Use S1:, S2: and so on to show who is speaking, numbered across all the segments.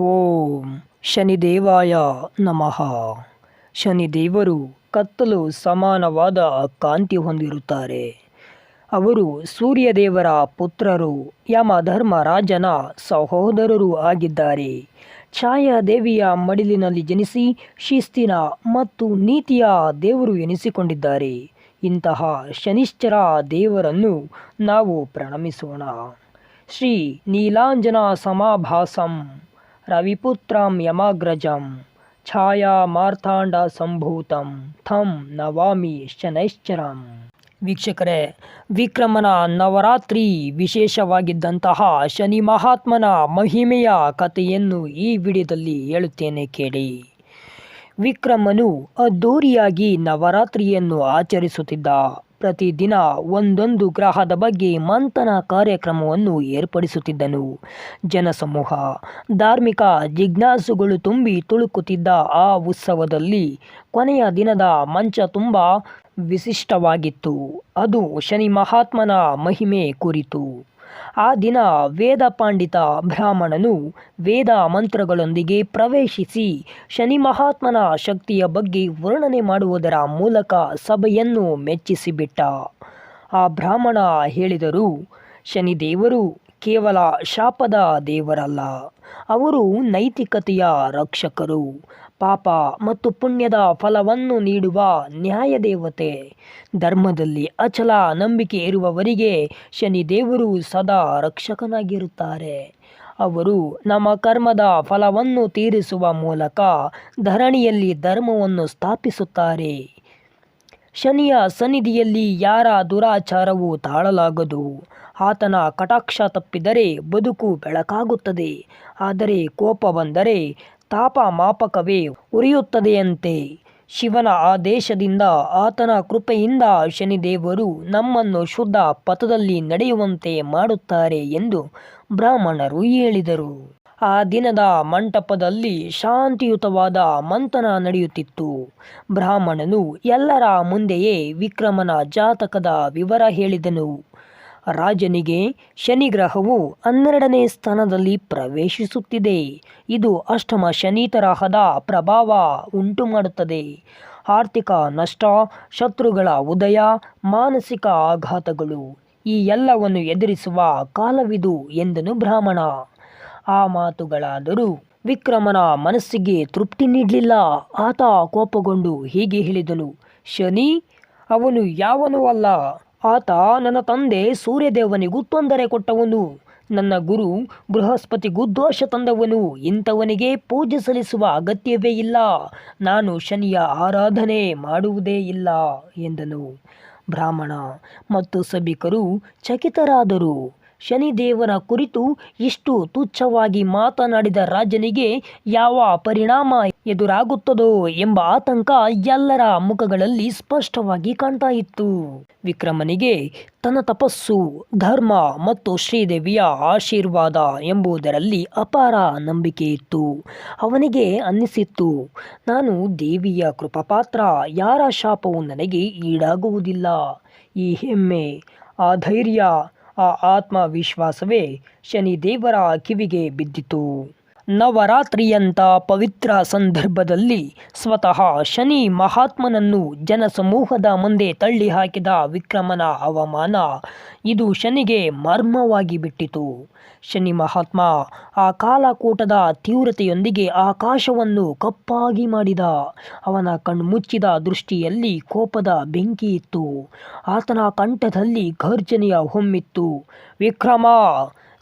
S1: ಓಂ ಶನಿದೇವಾಯ ನಮಃ. ಶನಿದೇವರು ಕತ್ತಲು ಸಮಾನವಾದ ಕಾಂತಿ ಹೊಂದಿರುತ್ತಾರೆ. ಅವರು ಸೂರ್ಯದೇವರ ಪುತ್ರರು ಯಮಧರ್ಮರಾಜನ ಸಹೋದರರು ಆಗಿದ್ದಾರೆ. ಛಾಯಾದೇವಿಯ ಮಡಿಲಿನಲ್ಲಿ ಜನಿಸಿ ಶಿಸ್ತಿನ ಮತ್ತು ನೀತಿಯ ದೇವರು ಎನಿಸಿಕೊಂಡಿದ್ದಾರೆ. ಇಂತಹ ಶನಿಶ್ಚರ ದೇವರನ್ನು ನಾವು ಪ್ರಣಮಿಸೋಣ. ಶ್ರೀ ನೀಲಾಂಜನ ಸಮಾಭಾಸಂ. ರವಿಪುತ್ರಂ ಯಮಾಗ್ರಜಂ ಛಾಯಾ ಮಾರ್ಥಾಂಡ ಸಂಭೂತಂ ಥಂ ನವಾಮಿ ಶನೈಶ್ಚರಂ ವೀಕ್ಷಕರೇ ವಿಕ್ರಮನ ನವರಾತ್ರಿ ವಿಶೇಷವಾಗಿದ್ದಂತಹ ಶನಿ ಮಹಾತ್ಮನ ಮಹಿಮೆಯ ಕಥೆಯನ್ನು ಈ ವಿಡಿಯೋದಲ್ಲಿ ಹೇಳುತ್ತೇನೆ ಕೇಳಿ. ವಿಕ್ರಮನು ಅದ್ದೂರಿಯಾಗಿ ನವರಾತ್ರಿಯನ್ನು ಆಚರಿಸುತ್ತಿದ್ದ. ಪ್ರತಿದಿನ ಒಂದೊಂದು ಗ್ರಹದ ಬಗ್ಗೆ ಮಂಥನ ಕಾರ್ಯಕ್ರಮವನ್ನು ಏರ್ಪಡಿಸುತ್ತಿದ್ದನು. ಜನಸಮೂಹ, ಧಾರ್ಮಿಕ ಜಿಜ್ಞಾಸುಗಳು ತುಂಬಿ ತುಳುಕುತ್ತಿದ್ದ ಆ ಉತ್ಸವದಲ್ಲಿ ಕೊನೆಯ ದಿನದ ಮಂಚ ತುಂಬ ವಿಶಿಷ್ಟವಾಗಿತ್ತು. ಅದು ಶನಿ ಮಹಾತ್ಮನ ಮಹಿಮೆ ಕುರಿತು. ಆ ದಿನ ವೇದ ಪಾಂಡಿತ ಬ್ರಾಹ್ಮಣನು ವೇದ ಮಂತ್ರಗಳೊಂದಿಗೆ ಪ್ರವೇಶಿಸಿ ಶನಿ ಮಹಾತ್ಮನ ಶಕ್ತಿಯ ಬಗ್ಗೆ ವರ್ಣನೆ ಮಾಡುವುದರ ಮೂಲಕ ಸಭೆಯನ್ನು ಮೆಚ್ಚಿಸಿಬಿಟ್ಟ. ಆ ಬ್ರಾಹ್ಮಣ ಹೇಳಿದರು ಶನಿದೇವರು ಕೇವಲ ಶಾಪದ ದೇವರಲ್ಲ, ಅವರು ನೈತಿಕತೆಯ ರಕ್ಷಕರು. ಪಾಪ ಮತ್ತು ಪುಣ್ಯದ ಫಲವನ್ನು ನೀಡುವ ನ್ಯಾಯದೇವತೆ. ಧರ್ಮದಲ್ಲಿ ಅಚಲ ನಂಬಿಕೆ ಇರುವವರಿಗೆ ಶನಿದೇವರು ಸದಾ ರಕ್ಷಕನಾಗಿರುತ್ತಾರೆ. ಅವರು ನಮ್ಮ ಕರ್ಮದ ಫಲವನ್ನು ತೀರಿಸುವ ಮೂಲಕ ಧರಣಿಯಲ್ಲಿ ಧರ್ಮವನ್ನು ಸ್ಥಾಪಿಸುತ್ತಾರೆ. ಶನಿಯ ಸನ್ನಿಧಿಯಲ್ಲಿ ಯಾರ ದುರಾಚಾರವು ತಾಳಲಾಗದು. ಆತನ ಕಟಾಕ್ಷ ತಪ್ಪಿದರೆ ಬದುಕು ಬೆಳಕಾಗುತ್ತದೆ. ಆದರೆ ಕೋಪ ಬಂದರೆ ತಾಪ ಮಾಪಕವೇ ಉರಿಯುತ್ತದೆಯಂತೆ. ಶಿವನ ಆದೇಶದಿಂದ ಆತನ ಕೃಪೆಯಿಂದ ಶನಿದೇವರು ನಮ್ಮನ್ನು ಶುದ್ಧ ಪಥದಲ್ಲಿ ನಡೆಯುವಂತೆ ಮಾಡುತ್ತಾರೆ ಎಂದು ಬ್ರಾಹ್ಮಣರು ಹೇಳಿದರು. ಆ ದಿನದ ಮಂಟಪದಲ್ಲಿ ಶಾಂತಿಯುತವಾದ ಮಂಥನ ನಡೆಯುತ್ತಿತ್ತು. ಬ್ರಾಹ್ಮಣನು ಎಲ್ಲರ ಮುಂದೆಯೇ ವಿಕ್ರಮನ ಜಾತಕದ ವಿವರ ಹೇಳಿದನು. ರಾಜನಿಗೆ ಶನಿ ಗ್ರಹವು ಹನ್ನೆರಡನೇ ಸ್ಥಾನದಲ್ಲಿ ಪ್ರವೇಶಿಸುತ್ತಿದೆ. ಇದು ಅಷ್ಟಮ ಶನಿ ತರಹದ ಪ್ರಭಾವ ಉಂಟು ಮಾಡುತ್ತದೆ ಆರ್ಥಿಕ ನಷ್ಟ, ಶತ್ರುಗಳ ಉದಯ, ಮಾನಸಿಕ ಆಘಾತಗಳು ಈ ಎಲ್ಲವನ್ನು ಎದುರಿಸುವ ಕಾಲವಿದು ಎಂದನು ಬ್ರಾಹ್ಮಣ. ಆ ಮಾತುಗಳಾದರೂ ವಿಕ್ರಮನ ಮನಸ್ಸಿಗೆ ತೃಪ್ತಿ ನೀಡಲಿಲ್ಲ. ಆತ ಕೋಪಗೊಂಡು ಹೀಗೆ ಹೇಳಿದನು, ಶನಿ, ಅವನು ಯಾವನೂ ಅಲ್ಲ. ಆತ ನನ್ನ ತಂದೆ ಸೂರ್ಯದೇವನಿಗೂ ತೊಂದರೆ ಕೊಟ್ಟವನು. ನನ್ನ ಗುರು ಬೃಹಸ್ಪತಿಗೂ ದೋಷ ತಂದವನು. ಇಂಥವನಿಗೆ ಪೂಜೆ ಸಲ್ಲಿಸುವ ಅಗತ್ಯವೇ ಇಲ್ಲ. ನಾನು ಶನಿಯ ಆರಾಧನೆ ಮಾಡುವುದೇ ಇಲ್ಲ ಎಂದನು. ಬ್ರಾಹ್ಮಣ ಮತ್ತು ಸಭಿಕರು ಚಕಿತರಾದರು. ಶನಿದೇವನ ಕುರಿತು ಇಷ್ಟು ತುಚ್ಛವಾಗಿ ಮಾತನಾಡಿದ ರಾಜನಿಗೆ ಯಾವ ಪರಿಣಾಮ ಎದುರಾಗುತ್ತದೋ ಎಂಬ ಆತಂಕ ಎಲ್ಲರ ಮುಖಗಳಲ್ಲಿ ಸ್ಪಷ್ಟವಾಗಿ ಕಾಣ್ತಾ ಇತ್ತು. ವಿಕ್ರಮನಿಗೆ ತನ್ನ ತಪಸ್ಸು, ಧರ್ಮ ಮತ್ತು ಶ್ರೀದೇವಿಯ ಆಶೀರ್ವಾದ ಎಂಬುದರಲ್ಲಿ ಅಪಾರ ನಂಬಿಕೆ ಇತ್ತು. ಅವನಿಗೆ ಅನ್ನಿಸಿತ್ತು, ನಾನು ದೇವಿಯ ಕೃಪಾಪಾತ್ರ, ಯಾರ ಶಾಪವು ನನಗೆ ಈಡಾಗುವುದಿಲ್ಲ. ಈ ಹೆಮ್ಮೆ, ಆ ಧೈರ್ಯ ಆ ಆತ್ಮವಿಶ್ವಾಸವೇ ಶನಿದೇವರ ಕಿವಿಗೆ ಬಿದ್ದಿತು. ನವರಾತ್ರಿಯಂಥ ಪವಿತ್ರ ಸಂದರ್ಭದಲ್ಲಿ ಸ್ವತಃ ಶನಿ ಮಹಾತ್ಮನನ್ನು ಜನಸಮೂಹದ ಮುಂದೆ ತಳ್ಳಿ ಹಾಕಿದ ವಿಕ್ರಮನ ಅವಮಾನ ಇದು ಶನಿಗೆ ಮರ್ಮವಾಗಿ ಬಿಟ್ಟಿತು. ಶನಿ ಮಹಾತ್ಮ ಆ ಕಾಲಕೂಟದ ತೀವ್ರತೆಯೊಂದಿಗೆ ಆಕಾಶವನ್ನು ಕಪ್ಪಾಗಿ ಮಾಡಿದ. ಅವನ ಕಣ್ಮುಚ್ಚಿದ ದೃಷ್ಟಿಯಲ್ಲಿ ಕೋಪದ ಬೆಂಕಿ ಇತ್ತು. ಆತನ ಕಂಠದಲ್ಲಿ ಘರ್ಜನೆಯ ಹೊಮ್ಮಿತ್ತು. ವಿಕ್ರಮ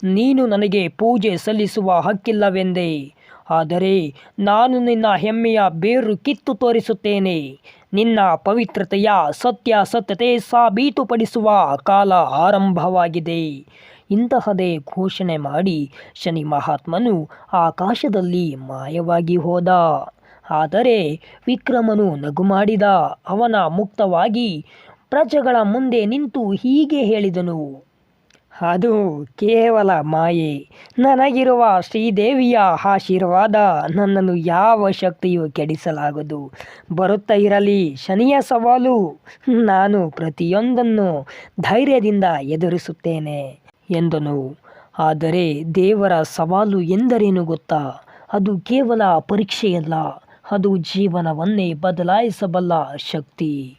S1: ನೀನು ನನಗೆ ಪೂಜೆ ಸಲ್ಲಿಸುವ ಹಕ್ಕಿಲ್ಲವೆಂದೆ. ಆದರೆ ನಾನು ನಿನ್ನ ಹೆಮ್ಮೆಯ ಬೇರು ಕಿತ್ತು ತೋರಿಸುತ್ತೇನೆ. ನಿನ್ನ ಪವಿತ್ರತೆಯ ಸತ್ಯಾಸತ್ಯತೆ ಸಾಬೀತುಪಡಿಸುವ ಕಾಲ ಆರಂಭವಾಗಿದೆ. ಇಂತಹದೇ ಘೋಷಣೆ ಮಾಡಿ ಶನಿ ಮಹಾತ್ಮನು ಆಕಾಶದಲ್ಲಿ ಮಾಯವಾಗಿ ಹೋದ. ಆದರೆ ವಿಕ್ರಮನು ನಗು ಮಾಡಿದ. ಅವನ ಮುಕ್ತವಾಗಿ ಪ್ರಜೆಗಳ ಮುಂದೆ ನಿಂತು ಹೀಗೆ ಹೇಳಿದನು. ಅದು ಕೇವಲ ಮಾಯೆ. ನನಗಿರುವ ಶ್ರೀದೇವಿಯ ಆಶೀರ್ವಾದ ನನ್ನನ್ನು ಯಾವ ಶಕ್ತಿಯೂ ಕೆಡಿಸಲಾಗದು. ಬರುತ್ತಾ ಇರಲಿ ಶನಿಯ ಸವಾಲು. ನಾನು ಪ್ರತಿಯೊಂದನ್ನು ಧೈರ್ಯದಿಂದ ಎದುರಿಸುತ್ತೇನೆ ಎಂದನು. ಆದರೆ ದೇವರ ಸವಾಲು ಎಂದರೇನು ಗೊತ್ತಾ? ಅದು ಕೇವಲ ಪರೀಕ್ಷೆಯಲ್ಲ. ಅದು ಜೀವನವನ್ನೇ ಬದಲಾಯಿಸಬಲ್ಲ ಶಕ್ತಿ.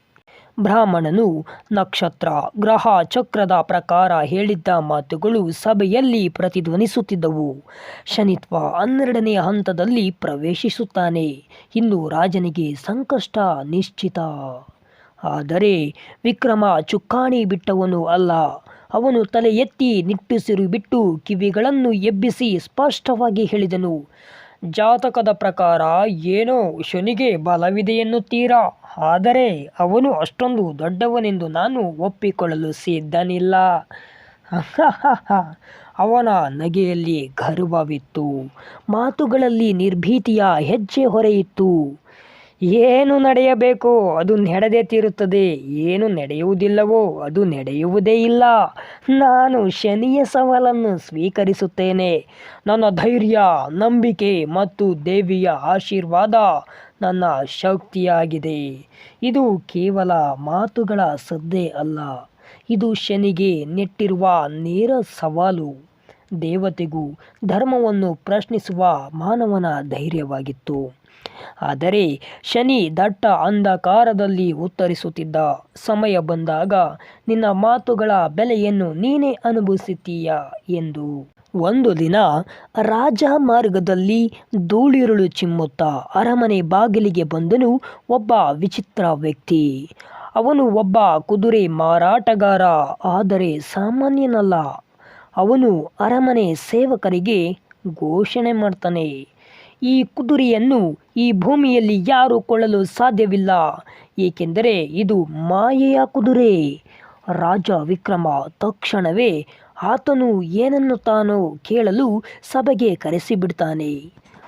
S1: ಬ್ರಾಹ್ಮಣನು ನಕ್ಷತ್ರ ಗ್ರಹ ಚಕ್ರದ ಪ್ರಕಾರ ಹೇಳಿದ್ದ ಮಾತುಗಳು ಸಭೆಯಲ್ಲಿ ಪ್ರತಿಧ್ವನಿಸುತ್ತಿದ್ದವು. ಶನಿತ್ವ ಹನ್ನೆರಡನೆಯ ಹಂತದಲ್ಲಿ ಪ್ರವೇಶಿಸುತ್ತಾನೆ. ಇನ್ನು ರಾಜನಿಗೆ ಸಂಕಷ್ಟ ನಿಶ್ಚಿತ. ಆದರೆ ವಿಕ್ರಮ ಚುಕ್ಕಾಣಿ ಬಿಟ್ಟವನು ಅಲ್ಲ. ಅವನು ತಲೆ ಎತ್ತಿ ನಿಟ್ಟುಸಿರು ಬಿಟ್ಟು ಕಿವಿಗಳನ್ನು ಎಬ್ಬಿಸಿ ಸ್ಪಷ್ಟವಾಗಿ ಹೇಳಿದನು. ಜಾತಕದ ಪ್ರಕಾರ ಏನೋ ಶನಿಗೆ ಬಲವಿದೆ ಎನ್ನುತ್ತೀರಾ ಆದರೆ ಅವನು ಅಷ್ಟೊಂದು ದೊಡ್ಡವನೆಂದು ನಾನು ಒಪ್ಪಿಕೊಳ್ಳಲು ಸಿದ್ಧನಿಲ್ಲ. ಅವನ ನಗೆಯಲ್ಲಿ ಗರ್ವವಿತ್ತು. ಮಾತುಗಳಲ್ಲಿ ನಿರ್ಭೀತಿಯ ಹೆಜ್ಜೆ ಹೊರೆಯಿತ್ತು. ಏನು ನಡೆಯಬೇಕು? ಅದು ನಡೆದೇ ತೀರುತ್ತದೆ. ಏನು ನಡೆಯುವುದಿಲ್ಲವೋ ಅದು ನಡೆಯುವುದೇ ಇಲ್ಲ. ನಾನು ಶನಿಯ ಸವಾಲನ್ನು ಸ್ವೀಕರಿಸುತ್ತೇನೆ. ನನ್ನ ಧೈರ್ಯ, ನಂಬಿಕೆ ಮತ್ತು ದೇವಿಯ ಆಶೀರ್ವಾದ ನನ್ನ ಶಕ್ತಿಯಾಗಿದೆ. ಇದು ಕೇವಲ ಮಾತುಗಳ ಸದ್ದೇ ಅಲ್ಲ. ಇದು ಶನಿಗೆ ನೆಟ್ಟಿರುವ ನೇರ ಸವಾಲು. ದೇವತೆಗೂ ಧರ್ಮವನ್ನು ಪ್ರಶ್ನಿಸುವ ಮಾನವನ ಧೈರ್ಯವಾಗಿತ್ತು. ಆದರೆ ಶನಿ ದಟ್ಟ ಅಂಧಕಾರದಲ್ಲಿ ಉತ್ತರಿಸುತ್ತಿದ್ದ ಸಮಯ ಬಂದಾಗ, ನಿನ್ನ ಮಾತುಗಳ ಬೆಲೆಯನ್ನು ನೀನೇ ಅನುಭವಿಸುತ್ತೀಯ ಎಂದು. ಒಂದು ದಿನ ರಾಜ ಮಾರ್ಗದಲ್ಲಿ ಧೂಳಿರುಳು ಚಿಮ್ಮುತ್ತಾ ಅರಮನೆ ಬಾಗಿಲಿಗೆ ಬಂದನು ಒಬ್ಬ ವಿಚಿತ್ರ ವ್ಯಕ್ತಿ. ಅವನು ಒಬ್ಬ ಕುದುರೆ ಮಾರಾಟಗಾರ, ಆದರೆ ಸಾಮಾನ್ಯನಲ್ಲ. ಅವನು ಅರಮನೆ ಸೇವಕರಿಗೆ ಘೋಷಣೆ ಮಾಡ್ತಾನೆ. ಈ ಕುದುರೆಯನ್ನು ಈ ಭೂಮಿಯಲ್ಲಿ ಯಾರು ಕೊಳ್ಳಲು ಸಾಧ್ಯವಿಲ್ಲ. ಏಕೆಂದರೆ ಇದು ಮಾಯೆಯ ಕುದುರೆ. ರಾಜ ವಿಕ್ರಮ ತಕ್ಷಣವೇ ಆತನು ಏನನ್ನು ತಾನು ಕೇಳಲು ಸಭೆಗೆ ಕರೆಸಿಬಿಡ್ತಾನೆ.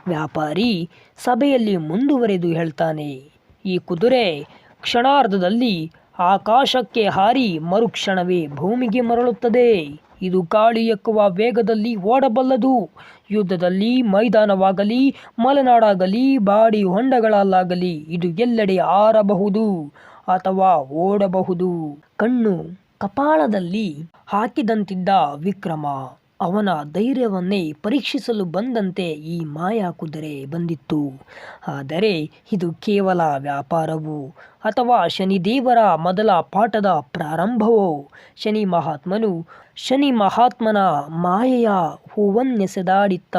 S1: ವ್ಯಾಪಾರಿ ಸಭೆಯಲ್ಲಿ ಮುಂದುವರೆದು ಹೇಳ್ತಾನೆ, ಈ ಕುದುರೆ ಕ್ಷಣಾರ್ಧದಲ್ಲಿ ಆಕಾಶಕ್ಕೆ ಹಾರಿ ಮರುಕ್ಷಣವೇ ಭೂಮಿಗೆ ಮರಳುತ್ತದೆ. ಇದು ಗಾಳಿ ಎಕ್ಕುವ ವೇಗದಲ್ಲಿ ಓಡಬಲ್ಲದು. ಯುದ್ಧದಲ್ಲಿ ಮೈದಾನವಾಗಲಿ ಮಲೆನಾಡಾಗಲಿ ಬಾಡಿ ಹೊಂಡಗಳಲ್ಲಾಗಲಿ ಇದು ಎಲ್ಲೆಡೆ ಆರಬಹುದು ಅಥವಾ ಓಡಬಹುದು. ಕಣ್ಣು ಕಪಾಳದಲ್ಲಿ ಹಾಕಿದಂತಿದ್ದ ವಿಕ್ರಮ. ಅವನ ಧೈರ್ಯವನ್ನೇ ಪರೀಕ್ಷಿಸಲು ಬಂದಂತೆ ಈ ಮಾಯಾ ಕುದುರೆ ಬಂದಿತ್ತು. ಆದರೆ ಇದು ಕೇವಲ ವ್ಯಾಪಾರವು ಅಥವಾ ಶನಿದೇವರ ಮೊದಲ ಪಾಠದ ಪ್ರಾರಂಭವೋ? ಶನಿ ಮಹಾತ್ಮನು ಶನಿ ಮಹಾತ್ಮನ ಮಾಯೆಯ ಹೂವನ್ನೆಸೆದಾಡಿತ್ತ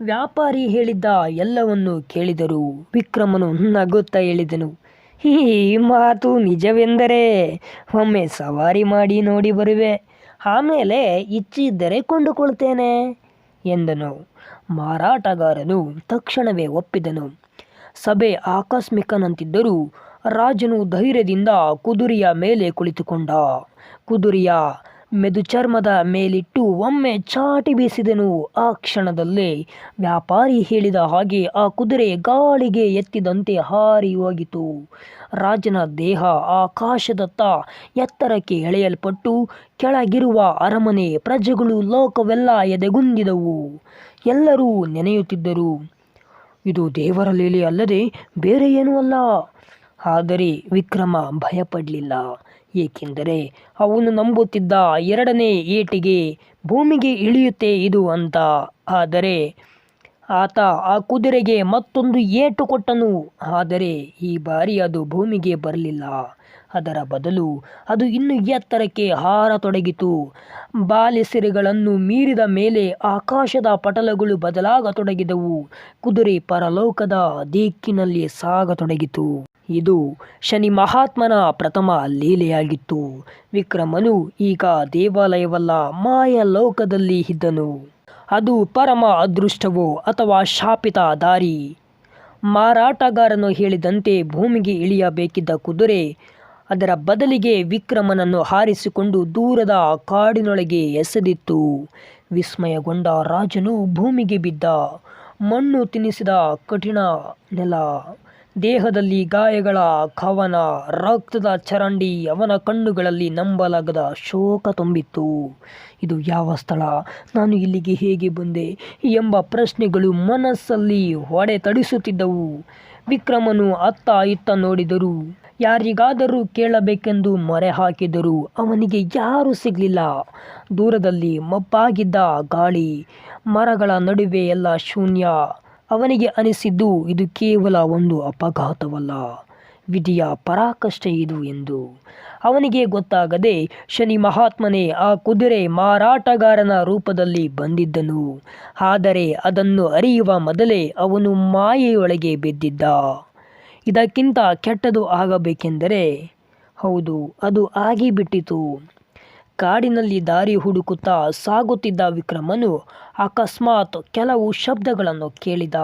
S1: ವ್ಯಾಪಾರಿ ಹೇಳಿದ್ದ ಎಲ್ಲವನ್ನು ಕೇಳಿದರು. ವಿಕ್ರಮನು ನಗುತ್ತಾ ಹೇಳಿದನು, ಈ ಮಾತು ನಿಜವೆಂದರೆ ಒಮ್ಮೆ ಸವಾರಿ ಮಾಡಿ ನೋಡಿ ಬರುವೆ. ಆಮೇಲೆ ಇಚ್ಛಿದ್ದರೆ ಕೊಂಡುಕೊಳ್ತೇನೆ ಎಂದನು. ಮಾರಾಟಗಾರನು ತಕ್ಷಣವೇ ಒಪ್ಪಿದನು. ಸಭೆ ಆಕಸ್ಮಿಕನಂತಿದ್ದರೂ ರಾಜನು ಧೈರ್ಯದಿಂದ ಕುದುರೆಯ ಮೇಲೆ ಕುಳಿತುಕೊಂಡ. ಕುದುರೆಯ ಮೆದುಚರ್ಮದ ಮೇಲಿಟ್ಟು ಒಮ್ಮೆ ಚಾಟಿ ಬೀಸಿದನು. ಆ ಕ್ಷಣದಲ್ಲೇ ವ್ಯಾಪಾರಿ ಹೇಳಿದ ಹಾಗೆ ಆ ಕುದುರೆ ಗಾಳಿಗೆ ಎತ್ತಿದಂತೆ ಹಾರಿ ಹೋಗಿತು. ರಾಜನ ದೇಹ ಆಕಾಶದತ್ತ ಎತ್ತರಕ್ಕೆ ಎಳೆಯಲ್ಪಟ್ಟು ಕೆಳಗಿರುವ ಅರಮನೆ ಪ್ರಜೆಗಳು ಲೋಕವೆಲ್ಲ ಎದೆಗುಂದಿದವು. ಎಲ್ಲರೂ ನೆನೆಯುತ್ತಿದ್ದರು. ಇದು ದೇವರ ಲೀಲೆ ಅಲ್ಲದೆ ಬೇರೆ ಏನೂ ಅಲ್ಲ. ಆದರೆ ವಿಕ್ರಮ ಭಯಪಡಲಿಲ್ಲ. ಏಕೆಂದರೆ ಅವನು ನಂಬುತ್ತಿದ್ದ ಎರಡನೇ ಏಟಿಗೆ ಭೂಮಿಗೆ ಇಳಿಯುತ್ತೆ ಇದು ಅಂತ. ಆದರೆ ಆತ ಆ ಕುದುರೆಗೆ ಮತ್ತೊಂದು ಏಟು ಕೊಟ್ಟನು. ಆದರೆ ಈ ಬಾರಿ ಅದು ಭೂಮಿಗೆ ಬರಲಿಲ್ಲ. ಅದರ ಬದಲು ಅದು ಇನ್ನು ಎತ್ತರಕ್ಕೆ ಹಾರತೊಡಗಿತು ಬಾಲೆಸೆರೆಗಳನ್ನು ಮೀರಿದ ಮೇಲೆ ಆಕಾಶದ ಪಟಲಗಳು ಬದಲಾಗತೊಡಗಿದವು. ಕುದುರೆ ಪರಲೋಕದ ದಿಕ್ಕಿನಲ್ಲಿ ಸಾಗತೊಡಗಿತು. ಇದು ಶನಿ ಮಹಾತ್ಮನ ಪ್ರಥಮ ಲೀಲೆಯಾಗಿತ್ತು. ವಿಕ್ರಮನು ಈಗ ದೇವಾಲಯವಲ್ಲ, ಮಾಯ ಲೋಕದಲ್ಲಿ ಇದ್ದನು. ಅದು ಪರಮ ಅದೃಷ್ಟವೋ ಅಥವಾ ಶಾಪಿತ ದಾರಿ? ಮಾರಾಟಗಾರನು ಹೇಳಿದಂತೆ ಭೂಮಿಗೆ ಇಳಿಯಬೇಕಿದ್ದ ಕುದುರೆ, ಅದರ ಬದಲಿಗೆ ವಿಕ್ರಮನನ್ನು ಹಾರಿಸಿಕೊಂಡು ದೂರದ ಕಾಡಿನೊಳಗೆ ಎಸೆದಿತ್ತು. ವಿಸ್ಮಯಗೊಂಡ ರಾಜನು ಭೂಮಿಗೆ ಬಿದ್ದ, ಮಣ್ಣು ತಿನ್ನಿಸಿದ ಕಠಿಣ ನೆಲ ದೇಹದಲ್ಲಿ ಗಾಯಗಳ ಕವನ, ರಕ್ತದ ಚರಂಡಿ ಅವನ ಕಣ್ಣುಗಳಲ್ಲಿ ನಂಬಲಾಗದ ಶೋಕ ತುಂಬಿತ್ತು. ಇದು ಯಾವ ಸ್ಥಳ? ನಾನು ಇಲ್ಲಿಗೆ ಹೇಗೆ ಬಂದೆ ಎಂಬ ಪ್ರಶ್ನೆಗಳು ಮನಸ್ಸಲ್ಲಿ ಹೊಡೆತಡಿಸುತ್ತಿದ್ದವು. ವಿಕ್ರಮನು ಅತ್ತ ಇತ್ತ ನೋಡಿದರು. ಯಾರಿಗಾದರೂ ಕೇಳಬೇಕೆಂದು ಮೊರೆ ಹಾಕಿದರು ಅವನಿಗೆ ಯಾರೂ ಸಿಗಲಿಲ್ಲ. ದೂರದಲ್ಲಿ ಮಬ್ಬಾಗಿದ್ದ ಗಾಳಿ, ಮರಗಳ ನಡುವೆ ಎಲ್ಲ ಶೂನ್ಯ. ಅವನಿಗೆ ಅನಿಸಿದ್ದು, ಇದು ಕೇವಲ ಒಂದು ಅಪಘಾತವಲ್ಲ. ವಿಧಿಯ ಪರಾಕಷ್ಟೆ ಇದು ಎಂದು ಅವನಿಗೆ ಗೊತ್ತಾಗದೆ ಶನಿ ಮಹಾತ್ಮನೇ ಆ ಕುದುರೆ ಮಾರಾಟಗಾರನ ರೂಪದಲ್ಲಿ ಬಂದಿದ್ದನು. ಆದರೆ ಅದನ್ನು ಅರಿಯುವ ಮೊದಲೇ ಅವನು ಮಾಯೆಯೊಳಗೆ ಬಿದ್ದಿದ್ದ. ಇದಕ್ಕಿಂತ ಕೆಟ್ಟದು ಆಗಬೇಕೆಂದರೆ, ಹೌದು, ಅದು ಆಗಿಬಿಟ್ಟಿತು. ಕಾಡಿನಲ್ಲಿ ದಾರಿ ಹುಡುಕುತ್ತಾ ಸಾಗುತ್ತಿದ್ದ ವಿಕ್ರಮನು ಅಕಸ್ಮಾತ್ ಕೆಲವು ಶಬ್ದಗಳನ್ನು ಕೇಳಿದ.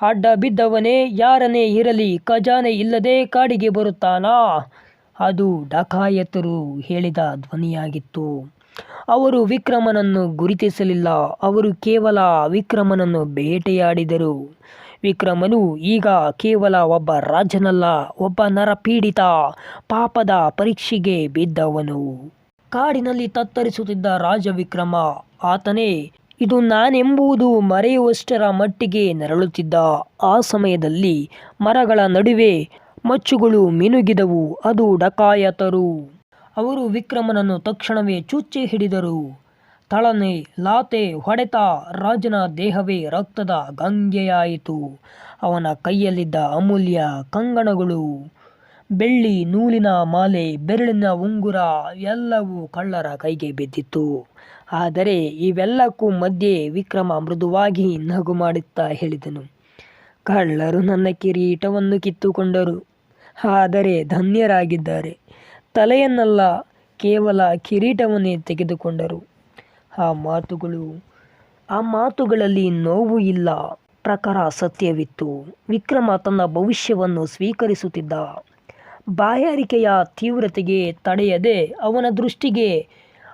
S1: ಅಡ್ಡ ಬಿದ್ದವನೇ, ಯಾರನೇ ಇರಲಿ, ಖಜಾನೆ ಇಲ್ಲದೆ ಕಾಡಿಗೆ ಬರುತ್ತಾನಾ? ಅದು ಡಕಾಯತರು ಹೇಳಿದ ಧ್ವನಿಯಾಗಿತ್ತು. ಅವರು ವಿಕ್ರಮನನ್ನು ಗುರುತಿಸಲಿಲ್ಲ. ಅವರು ಕೇವಲ ವಿಕ್ರಮನನ್ನು ಬೇಟೆಯಾಡಿದರು. ವಿಕ್ರಮನು ಈಗ ಕೇವಲ ಒಬ್ಬ ರಾಜನಲ್ಲ, ಒಬ್ಬ ನರಪೀಡಿತ, ಪಾಪದ ಪರೀಕ್ಷೆಗೆ ಬಿದ್ದವನು. ಕಾಡಿನಲ್ಲಿ ತತ್ತರಿಸುತ್ತಿದ್ದ ರಾಜವಿಕ್ರಮ, ಆತನೇ, ಇದು ನಾನೆಂಬುದು ಮರೆಯುವಷ್ಟರ ಮಟ್ಟಿಗೆ ನರಳುತ್ತಿದ್ದ. ಆ ಸಮಯದಲ್ಲಿ ಮರಗಳ ನಡುವೆ ಮಚ್ಚುಗಳು ಮಿನುಗಿದವು, ಅದು ಡಕಾಯತರು. ಅವರು ವಿಕ್ರಮನನ್ನು ತಕ್ಷಣವೇ ಚುಚ್ಚಿ ಹಿಡಿದರು. ತಳನೆ ಲಾತೆ ಹೊಡೆತ ರಾಜನ ದೇಹವೇ ರಕ್ತದ ಗಂಗೆಯಾಯಿತು. ಅವನ ಕೈಯಲ್ಲಿದ್ದ ಅಮೂಲ್ಯ ಕಂಗಣಗಳು ಬೆಳ್ಳಿ, ನೂಲಿನ ಮಾಲೆ, ಬೆರಳಿನ ಉಂಗುರ ಎಲ್ಲವೂ ಕಳ್ಳರ ಕೈಗೆ ಬಿದ್ದಿತ್ತು. ಆದರೆ ಇವೆಲ್ಲಕ್ಕೂ ಮಧ್ಯೆ ವಿಕ್ರಮ ಮೃದುವಾಗಿ ನಗು ಮಾಡುತ್ತಾ ಹೇಳಿದನು. ಕಳ್ಳರು ನನ್ನ ಕಿರೀಟವನ್ನು ಕಿತ್ತುಕೊಂಡರು. ಆದರೆ ಧನ್ಯರಾಗಿದ್ದಾರೆ. ತಲೆಯನ್ನಲ್ಲ, ಕೇವಲ ಕಿರೀಟವನ್ನೇ ತೆಗೆದುಕೊಂಡರು. ಆ ಮಾತುಗಳು, ಆ ಮಾತುಗಳಲ್ಲಿ ನೋವು ಇಲ್ಲ. ಪ್ರಕಾರ ಸತ್ಯವಿತ್ತು. ವಿಕ್ರಮ ತನ್ನ ಭವಿಷ್ಯವನ್ನು ಸ್ವೀಕರಿಸುತ್ತಿದ್ದ. ಬಾಯಾರಿಕೆಯ ತೀವ್ರತೆಗೆ ತಡೆಯದೆ ಅವನ ದೃಷ್ಟಿಗೆ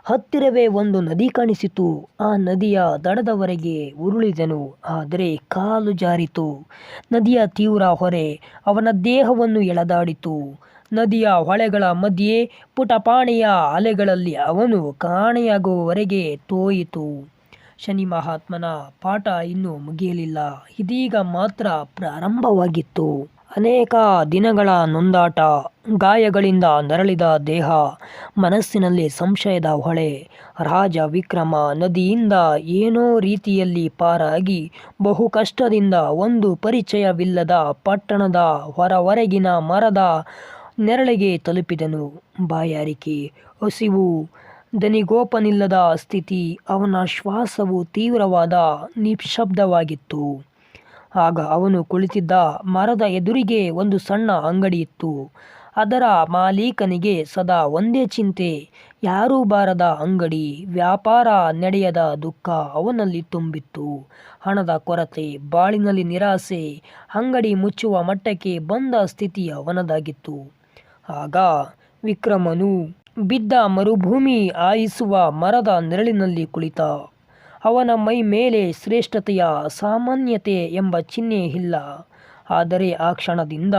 S1: ಹತ್ತಿರವೇ ಒಂದು ನದಿ ಕಾಣಿಸಿತು. ಆ ನದಿಯ ದಡದವರೆಗೆ ಉರುಳಿದನು. ಆದರೆ ಕಾಲು ಜಾರಿತು. ನದಿಯ ತೀವ್ರ ಹೊರೆ ಅವನ ದೇಹವನ್ನು ಎಳೆದಾಡಿತು. ನದಿಯ ಹೊಳೆಗಳ ಮಧ್ಯೆ ಪುಟಪಾಣಿಯ ಅಲೆಗಳಲ್ಲಿ ಅವನು ಕಾಣೆಯಾಗುವವರೆಗೆ ತೋಯಿತು. ಶನಿ ಮಹಾತ್ಮನ ಪಾಠ ಇನ್ನೂ ಮುಗಿಯಲಿಲ್ಲ. ಇದೀಗ ಮಾತ್ರ ಪ್ರಾರಂಭವಾಗಿತ್ತು. ಅನೇಕ ದಿನಗಳ ನೊಂದಾಟ, ಗಾಯಗಳಿಂದ ನರಳಿದ ದೇಹ, ಮನಸ್ಸಿನಲ್ಲಿ ಸಂಶಯದ ಹೊಳೆ, ರಾಜ ವಿಕ್ರಮ ನದಿಯಿಂದ ಏನೋ ರೀತಿಯಲ್ಲಿ ಪಾರಾಗಿ, ಬಹು ಕಷ್ಟದಿಂದ ಒಂದು ಪರಿಚಯವಿಲ್ಲದ ಪಟ್ಟಣದ ಹೊರವರೆಗಿನ ಮರದ ನೆರಳಿಗೆ ತಲುಪಿದನು. ಬಾಯಾರಿಕೆ, ಹಸಿವು, ದನಿಗೋಪನಿಲ್ಲದ ಸ್ಥಿತಿ, ಅವನ ಶ್ವಾಸವು ತೀವ್ರವಾದ ನಿಶ್ಶಬ್ದವಾಗಿತ್ತು. ಆಗ ಅವನು ಕುಳಿತಿದ್ದ ಮರದ ಎದುರಿಗೆ ಒಂದು ಸಣ್ಣ ಅಂಗಡಿ ಇತ್ತು. ಅದರ ಮಾಲೀಕನಿಗೆ ಸದಾ ಒಂದೇ ಚಿಂತೆ, ಯಾರೂ ಬಾರದ ಅಂಗಡಿ, ವ್ಯಾಪಾರ ನಡೆಯದ ದುಃಖ ಅವನಲ್ಲಿ ತುಂಬಿತ್ತು. ಹಣದ ಕೊರತೆ, ಬಾಳಿನಲ್ಲಿ ನಿರಾಸೆ, ಅಂಗಡಿ ಮುಚ್ಚುವ ಮಟ್ಟಕ್ಕೆ ಬಂದ ಸ್ಥಿತಿ ಅವನದಾಗಿತ್ತು. ಆಗ ವಿಕ್ರಮನು ಬಿದ್ದ ಮರುಭೂಮಿ ಆಯಿಸುವ ಮರದ ನೆರಳಿನಲ್ಲಿ ಕುಳಿತ ಅವನ ಮೈ ಮೇಲೆ ಶ್ರೇಷ್ಠತೆಯ ಸಾಮಾನ್ಯತೆ ಎಂಬ ಚಿಹ್ನೆ ಇಲ್ಲ. ಆದರೆ ಆ ಕ್ಷಣದಿಂದ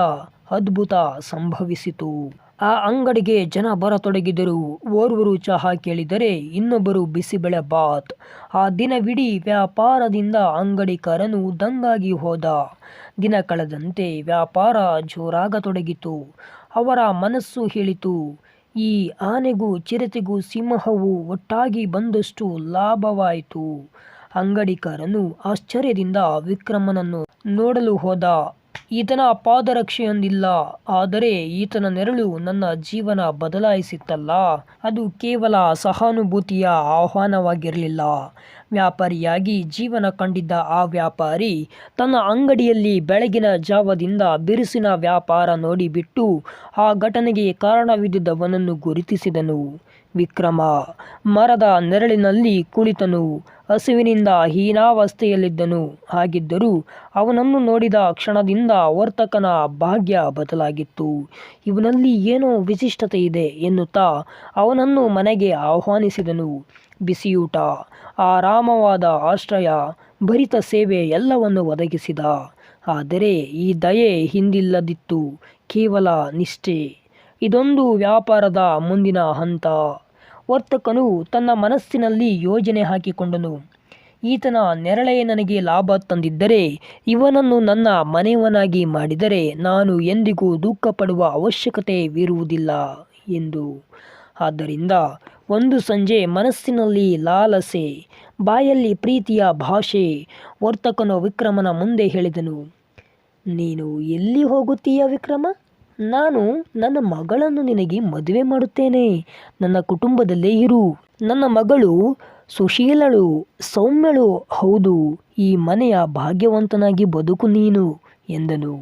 S1: ಅದ್ಭುತ ಸಂಭವಿಸಿತು. ಆ ಅಂಗಡಿಗೆ ಜನ ಬರತೊಡಗಿದರು. ಓರ್ವರು ಚಹಾ ಕೇಳಿದರೆ ಇನ್ನೊಬ್ಬರು ಬಿಸಿಬೇಳೆ ಬಾತ್ ಆ ದಿನವಿಡೀ ವ್ಯಾಪಾರದಿಂದ ಅಂಗಡಿಕಾರನು ದಂಗಾಗಿ ಹೋದ. ದಿನ ಕಳೆದಂತೆ ವ್ಯಾಪಾರ ಜೋರಾಗತೊಡಗಿತು. ಅವರ ಮನಸ್ಸು ಹೇಳಿತು. ಈ ಆನೆಗೂ ಚಿರತೆಗೂ ಸಿಂಹವು ಒಟ್ಟಾಗಿ ಬಂದಷ್ಟು ಲಾಭವಾಯಿತು. ಅಂಗಡಿಕಾರನು ಆಶ್ಚರ್ಯದಿಂದ ವಿಕ್ರಮನನ್ನು ನೋಡಲು ಹೋದ. ಈತನ ಪಾದರಕ್ಷೆಯೊಂದಿಲ್ಲ, ಆದರೆ ಈತನ ನೆರಳು ನನ್ನ ಜೀವನ ಬದಲಾಯಿಸಿತ್ತಲ್ಲ. ಅದು ಕೇವಲ ಸಹಾನುಭೂತಿಯ ಆಹ್ವಾನವಾಗಿರಲಿಲ್ಲ. ವ್ಯಾಪಾರಿಯಾಗಿ ಜೀವನ ಕಂಡಿದ್ದ ಆ ವ್ಯಾಪಾರಿ ತನ್ನ ಅಂಗಡಿಯಲ್ಲಿ ಬೆಳಗಿನ ಜಾವದಿಂದ ಬಿರುಸಿನ ವ್ಯಾಪಾರ ನೋಡಿಬಿಟ್ಟು ಆ ಘಟನೆಗೆ ಕಾರಣವಿದ್ದುದವನನ್ನು ಗುರುತಿಸಿದನು. ವಿಕ್ರಮ ಮರದ ನೆರಳಿನಲ್ಲಿ ಕುಳಿತನು. ಹಸುವಿನಿಂದ ಹೀನಾವಸ್ಥೆಯಲ್ಲಿದ್ದನು. ಹಾಗಿದ್ದರೂ ಅವನನ್ನು ನೋಡಿದ ಕ್ಷಣದಿಂದ ವರ್ತಕನ ಭಾಗ್ಯ ಬದಲಾಗಿತ್ತು. ಇವನಲ್ಲಿ ಏನೋ ವಿಶಿಷ್ಟತೆ ಇದೆ ಎನ್ನುತ್ತಾ ಅವನನ್ನು ಮನೆಗೆ ಆಹ್ವಾನಿಸಿದನು. ಬಿಸಿಯೂಟ ಆರಾಮವಾದ ಆಶ್ರಯ, ಭರಿತ ಸೇವೆ ಎಲ್ಲವನ್ನು ಒದಗಿಸಿದ. ಆದರೆ ಈ ದಯೆ ಹಿಂದಿಲ್ಲದಿತ್ತು, ಕೇವಲ ನಿಷ್ಠೆ. ಇದೊಂದು ವ್ಯಾಪಾರದ ಮುಂದಿನ ಹಂತ. ವರ್ತಕನು ತನ್ನ ಮನಸ್ಸಿನಲ್ಲಿ ಯೋಜನೆ ಹಾಕಿಕೊಂಡನು. ಈತನ ನೆರಳೆ ನನಗೆ ಲಾಭ ತಂದಿದ್ದರೆ, ಇವನನ್ನು ನನ್ನ ಮನೆಯವನಾಗಿ ಮಾಡಿದರೆ ನಾನು ಎಂದಿಗೂ ದುಃಖ ಪಡುವ ಅವಶ್ಯಕತೆವಿರುವುದಿಲ್ಲ ಎಂದು. ಆದ್ದರಿಂದ ಒಂದು ಸಂಜೆ ಮನಸ್ಸಿನಲ್ಲಿ ಲಾಲಸೆ, ಬಾಯಲ್ಲಿ ಪ್ರೀತಿಯ ಭಾಷೆ, ವರ್ತಕನು ವಿಕ್ರಮನ ಮುಂದೆ ಹೇಳಿದನು, ನೀನು ಎಲ್ಲಿ ಹೋಗುತ್ತೀಯ ವಿಕ್ರಮ? ನಾನು ನನ್ನ ಮಗಳನ್ನು ನಿನಗೆ ಮದುವೆ ಮಾಡುತ್ತೇನೆ. ನನ್ನ ಕುಟುಂಬದಲ್ಲೇ ಇರು. ನನ್ನ ಮಗಳು ಸುಶೀಲಳು, ಸೌಮ್ಯಳು, ಹೌದು, ಈ ಮನೆಯ ಭಾಗ್ಯವಂತನಾಗಿ ಬದುಕು ನೀನು ಎಂದನು.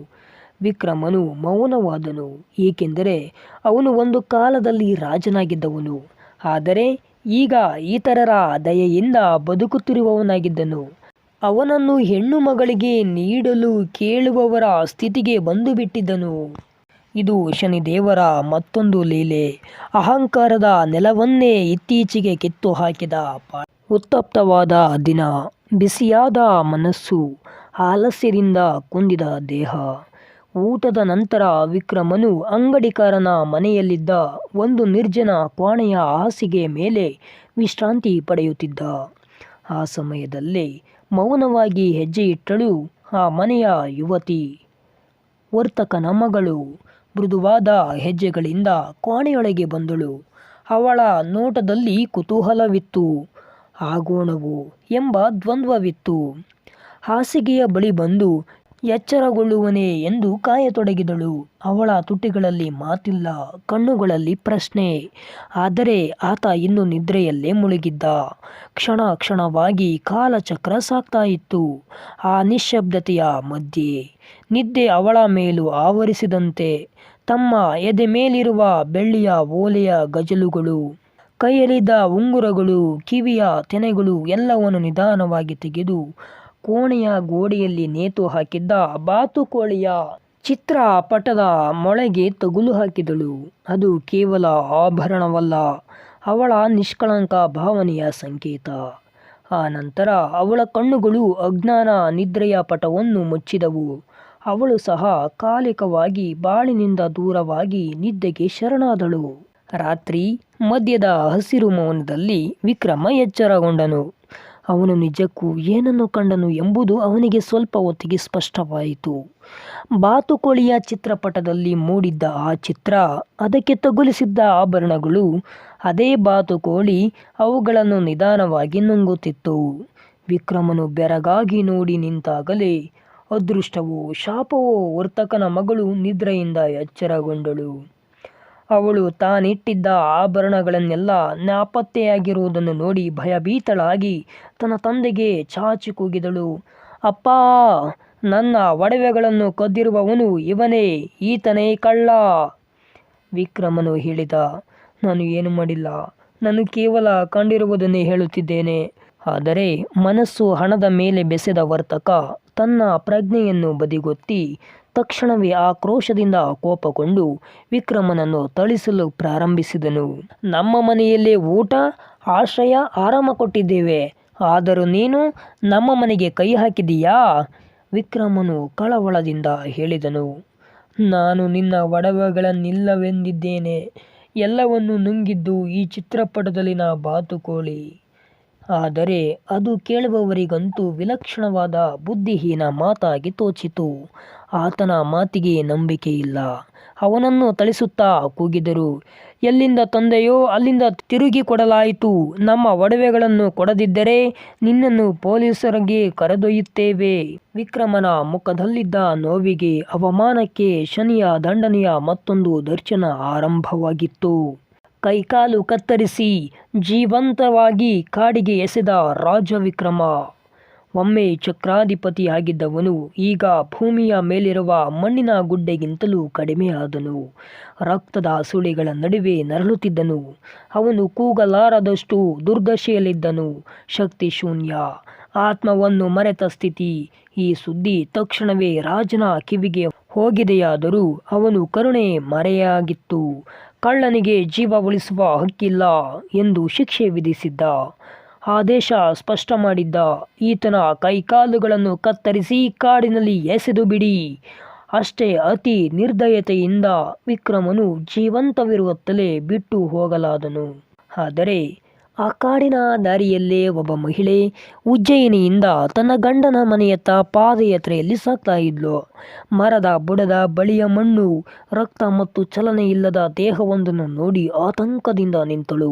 S1: ವಿಕ್ರಮನು ಮೌನವಾದನು, ಏಕೆಂದರೆ ಅವನು ಒಂದು ಕಾಲದಲ್ಲಿ ರಾಜನಾಗಿದ್ದವನು. ಆದರೆ ಈಗ ಇತರರ ದಯೆಯಿಂದ ಬದುಕುತ್ತಿರುವವನಾಗಿದ್ದನು. ಅವನನ್ನು ಹೆಣ್ಣು ಮಗಳಿಗೆ ನೀಡಲು ಕೇಳುವವರ ಸ್ಥಿತಿಗೆ ಬಂದು ಬಿಟ್ಟಿದ್ದನು ಇದು ಶನಿದೇವರ ಮತ್ತೊಂದು ಲೀಲೆ. ಅಹಂಕಾರದ ನೆಲವನ್ನೇ ಇತ್ತೀಚೆಗೆ ಕಿತ್ತು ಹಾಕಿದ ಉತ್ತಪ್ತವಾದ ದಿನ, ಬಿಸಿಯಾದ ಮನಸ್ಸು, ಆಲಸ್ಯದಿಂದ ಕುಂದಿದ ದೇಹ. ಊಟದ ನಂತರ ವಿಕ್ರಮನು ಅಂಗಡಿಕಾರನ ಮನೆಯಲ್ಲಿದ್ದ ಒಂದು ನಿರ್ಜನ ಕೋಣೆಯ ಹಾಸಿಗೆ ಮೇಲೆ ವಿಶ್ರಾಂತಿ ಪಡೆಯುತ್ತಿದ್ದ. ಆ ಸಮಯದಲ್ಲಿ ಮೌನವಾಗಿ ಹೆಜ್ಜೆ ಇಟ್ಟಳು ಆ ಮನೆಯ ಯುವತಿ. ವರ್ತಕನ ಮಗಳು ಮೃದುವಾದ ಹೆಜ್ಜೆಗಳಿಂದ ಕೋಣೆಯೊಳಗೆ ಬಂದಳು. ಅವಳ ನೋಟದಲ್ಲಿ ಕುತೂಹಲವಿತ್ತು. ಆಗೋಣವು ಎಂಬ ದ್ವಂದ್ವವಿತ್ತು. ಹಾಸಿಗೆಯ ಬಳಿ ಬಂದು ಎಚ್ಚರಗೊಳ್ಳುವನೇ ಎಂದು ಕಾಯತೊಡಗಿದಳು. ಅವಳ ತುಟಿಗಳಲ್ಲಿ ಮಾತಿಲ್ಲ, ಕಣ್ಣುಗಳಲ್ಲಿ ಪ್ರಶ್ನೆ. ಆದರೆ ಆತ ಇನ್ನು ನಿದ್ರೆಯಲ್ಲೇ ಮುಳುಗಿದ್ದ. ಕ್ಷಣ ಕ್ಷಣವಾಗಿ ಕಾಲಚಕ್ರ ಸಾಕ್ತಾ ಇತ್ತು. ಆ ನಿಶ್ಶಬ್ದತೆಯ ಮಧ್ಯೆ ನಿದ್ದೆ ಅವಳ ಮೇಲೂ ಆವರಿಸಿದಂತೆ ತಮ್ಮ ಎದೆ ಮೇಲಿರುವ ಬೆಳ್ಳಿಯ ಓಲೆಯ ಗಜಲುಗಳು, ಕೈಯಲ್ಲಿದ್ದ ಉಂಗುರಗಳು, ಕಿವಿಯ ತೆನೆಗಳು ಎಲ್ಲವನ್ನು ನಿಧಾನವಾಗಿ ತೆಗೆದು ಕೋಣೆಯ ಗೋಡೆಯಲ್ಲಿ ನೇತು ಹಾಕಿದ್ದ ಬಾತುಕೋಳಿಯ ಚಿತ್ರ ಪಟದ ಮೊಳೆಗೆ ತಗುಲು ಹಾಕಿದಳು. ಅದು ಕೇವಲ ಆಭರಣವಲ್ಲ, ಅವಳ ನಿಷ್ಕಳಂಕ ಭಾವನೆಯ ಸಂಕೇತ. ಆ ನಂತರ ಅವಳ ಕಣ್ಣುಗಳು ಅಜ್ಞಾನ ನಿದ್ರೆಯ ಪಟವನ್ನು ಮುಚ್ಚಿದವು. ಅವಳು ಸಹ ಕಾಲಿಕವಾಗಿ ಬಾಳಿನಿಂದ ದೂರವಾಗಿ ನಿದ್ದೆಗೆ ಶರಣಾದಳು. ರಾತ್ರಿ ಮಧ್ಯದ ಹಸಿರು ಮೌನದಲ್ಲಿ ವಿಕ್ರಮ ಎಚ್ಚರಗೊಂಡನು. ಅವನು ನಿಜಕ್ಕೂ ಏನನ್ನು ಕಂಡನು ಎಂಬುದು ಅವನಿಗೆ ಸ್ವಲ್ಪ ಹೊತ್ತಿಗೆ ಸ್ಪಷ್ಟವಾಯಿತು. ಬಾತುಕೋಳಿಯ ಚಿತ್ರಪಟದಲ್ಲಿ ಮೂಡಿದ್ದ ಆ ಚಿತ್ರ, ಅದಕ್ಕೆ ತಗುಲಿಸಿದ್ದ ಆಭರಣಗಳು, ಅದೇ ಬಾತುಕೋಳಿ ಅವುಗಳನ್ನು ನಿಧಾನವಾಗಿ ನುಂಗುತ್ತಿತ್ತು. ವಿಕ್ರಮನು ಬೆರಗಾಗಿ ನೋಡಿ ನಿಂತಾಗಲೇ, ಅದೃಷ್ಟವೋ ಶಾಪವೋ ವರ್ತಕನ ಮಗಳು ನಿದ್ರೆಯಿಂದ ಎಚ್ಚರಗೊಂಡಳು. ಅವಳು ತಾನಿಟ್ಟಿದ್ದ ಆಭರಣಗಳನ್ನೆಲ್ಲ ನಾಪತ್ತೆಯಾಗಿರುವುದನ್ನು ನೋಡಿ ಭಯಭೀತಳಾಗಿ ತನ್ನ ತಂದೆಗೆ ಚಾಚಿ ಕೂಗಿದಳು. ಅಪ್ಪ, ನನ್ನ ಒಡವೆಗಳನ್ನು ಕದ್ದಿರುವವನು ಇವನೇ, ಈತನೇ ಕಳ್ಳ. ವಿಕ್ರಮನು ಹೇಳಿದ, ನಾನು ಏನು ಮಾಡಿಲ್ಲ, ನಾನು ಕೇವಲ ಕಂಡಿರುವುದನ್ನೇ ಹೇಳುತ್ತಿದ್ದೇನೆ. ಆದರೆ ಮನಸ್ಸು ಹಣದ ಮೇಲೆ ಬೆಸೆದ ವರ್ತಕ ತನ್ನ ಪ್ರಜ್ಞೆಯನ್ನು ಬದಿಗೊತ್ತಿ ತಕ್ಷಣವೇ ಆಕ್ರೋಶದಿಂದ ಕೋಪಗೊಂಡು ವಿಕ್ರಮನನ್ನು ಥಳಿಸಲು ಪ್ರಾರಂಭಿಸಿದನು. ನಮ್ಮ ಮನೆಯಲ್ಲೇ ಊಟ, ಆಶ್ರಯ, ಆರಾಮ ಕೊಟ್ಟಿದ್ದೇವೆ. ಆದರೂ ನೀನು ನಮ್ಮ ಮನೆಗೆ ಕೈ ಹಾಕಿದೀಯಾ ವಿಕ್ರಮನು ಕಳವಳದಿಂದ ಹೇಳಿದನು. ನಾನು ನಿನ್ನ ಒಡವೆಗಳನ್ನಿಲ್ಲವೆಂದಿದ್ದೇನೆ. ಎಲ್ಲವನ್ನು ನುಂಗಿದ್ದು ಈ ಚಿತ್ರಪಟದಲ್ಲಿನ ಬಾತುಕೋಳಿ. ಆದರೆ ಅದು ಕೇಳುವವರಿಗಂತೂ ವಿಲಕ್ಷಣವಾದ ಬುದ್ಧಿಹೀನ ಮಾತಾಗಿ ತೋಚಿತು. ಆತನ ಮಾತಿಗೆ ನಂಬಿಕೆ ಇಲ್ಲ ಅವನನ್ನು ಥಳಿಸುತ್ತಾ ಕೂಗಿದರು. ಎಲ್ಲಿಂದ ತಂದೆಯೋ ಅಲ್ಲಿಂದ ತಿರುಗಿ ಕೊಡಲಾಯಿತು. ನಮ್ಮ ಒಡವೆಗಳನ್ನು ಕೊಡದಿದ್ದರೆ ನಿನ್ನನ್ನು ಪೊಲೀಸರಿಗೆ ಕರೆದೊಯ್ಯುತ್ತೇವೆ. ವಿಕ್ರಮನ ಮುಖದಲ್ಲಿದ್ದ ನೋವಿಗೆ ಅವಮಾನಕ್ಕೆ ಶನಿಯ ದಂಡನೆಯ ಮತ್ತೊಂದು ದರ್ಶನ ಆರಂಭವಾಗಿತ್ತು. ಕೈಕಾಲು ಕತ್ತರಿಸಿ ಜೀವಂತವಾಗಿ ಕಾಡಿಗೆ ಎಸೆದ ರಾಜವಿಕ್ರಮ. ಒಮ್ಮೆ ಚಕ್ರಾಧಿಪತಿಯಾಗಿದ್ದವನು ಈಗ ಭೂಮಿಯ ಮೇಲಿರುವ ಮಣ್ಣಿನ ಗುಡ್ಡೆಗಿಂತಲೂ ಕಡಿಮೆಯಾದನು. ರಕ್ತದ ಸುಳಿಗಳ ನಡುವೆ ನರಳುತ್ತಿದ್ದನು. ಅವನು ಕೂಗಲಾರದಷ್ಟು ದುರ್ದಶೆಯಲ್ಲಿದ್ದನು. ಶಕ್ತಿ ಶೂನ್ಯ. ಆತ್ಮವನ್ನು ಮರೆತ ಸ್ಥಿತಿ. ಈ ಸುದ್ದಿ ತಕ್ಷಣವೇ ರಾಜನ ಕಿವಿಗೆ ಹೋಗಿದೆಯಾದರೂ ಅವನು ಕರುಣೆ ಮರೆಯಾಗಿತ್ತು. ಕಳ್ಳನಿಗೆ ಜೀವ ಉಳಿಸುವ ಹಕ್ಕಿಲ್ಲ ಎಂದು ಶಿಕ್ಷೆ ವಿಧಿಸಿದ್ದ. ಆದೇಶ ಸ್ಪಷ್ಟ ಮಾಡಿದ್ದ. ಈತನ ಕೈಕಾಲುಗಳನ್ನು ಕತ್ತರಿಸಿ ಕಾಡಿನಲ್ಲಿ ಎಸೆದು ಬಿಡಿ. ಅಷ್ಟೇ ಅತಿ ನಿರ್ದಯತೆಯಿಂದ ವಿಕ್ರಮನು ಜೀವಂತವಿರುವತ್ತಲೇ ಬಿಟ್ಟು ಹೋಗಲಾದನು. ಆದರೆ ಆ ಕಾಡಿನ ದಾರಿಯಲ್ಲೇ ಒಬ್ಬ ಮಹಿಳೆ ಉಜ್ಜಯಿನಿಯಿಂದ ತನ್ನ ಗಂಡನ ಮನೆಯತ್ತ ಪಾದಯಾತ್ರೆಯಲ್ಲಿ ಸಾಗ್ತಾ ಇದ್ಲು. ಮರದ ಬುಡದ ಬಳಿಯ ಮಣ್ಣು, ರಕ್ತ ಮತ್ತು ಚಲನೆ ಇಲ್ಲದ ದೇಹವೊಂದನ್ನು ನೋಡಿ ಆತಂಕದಿಂದ ನಿಂತಳು.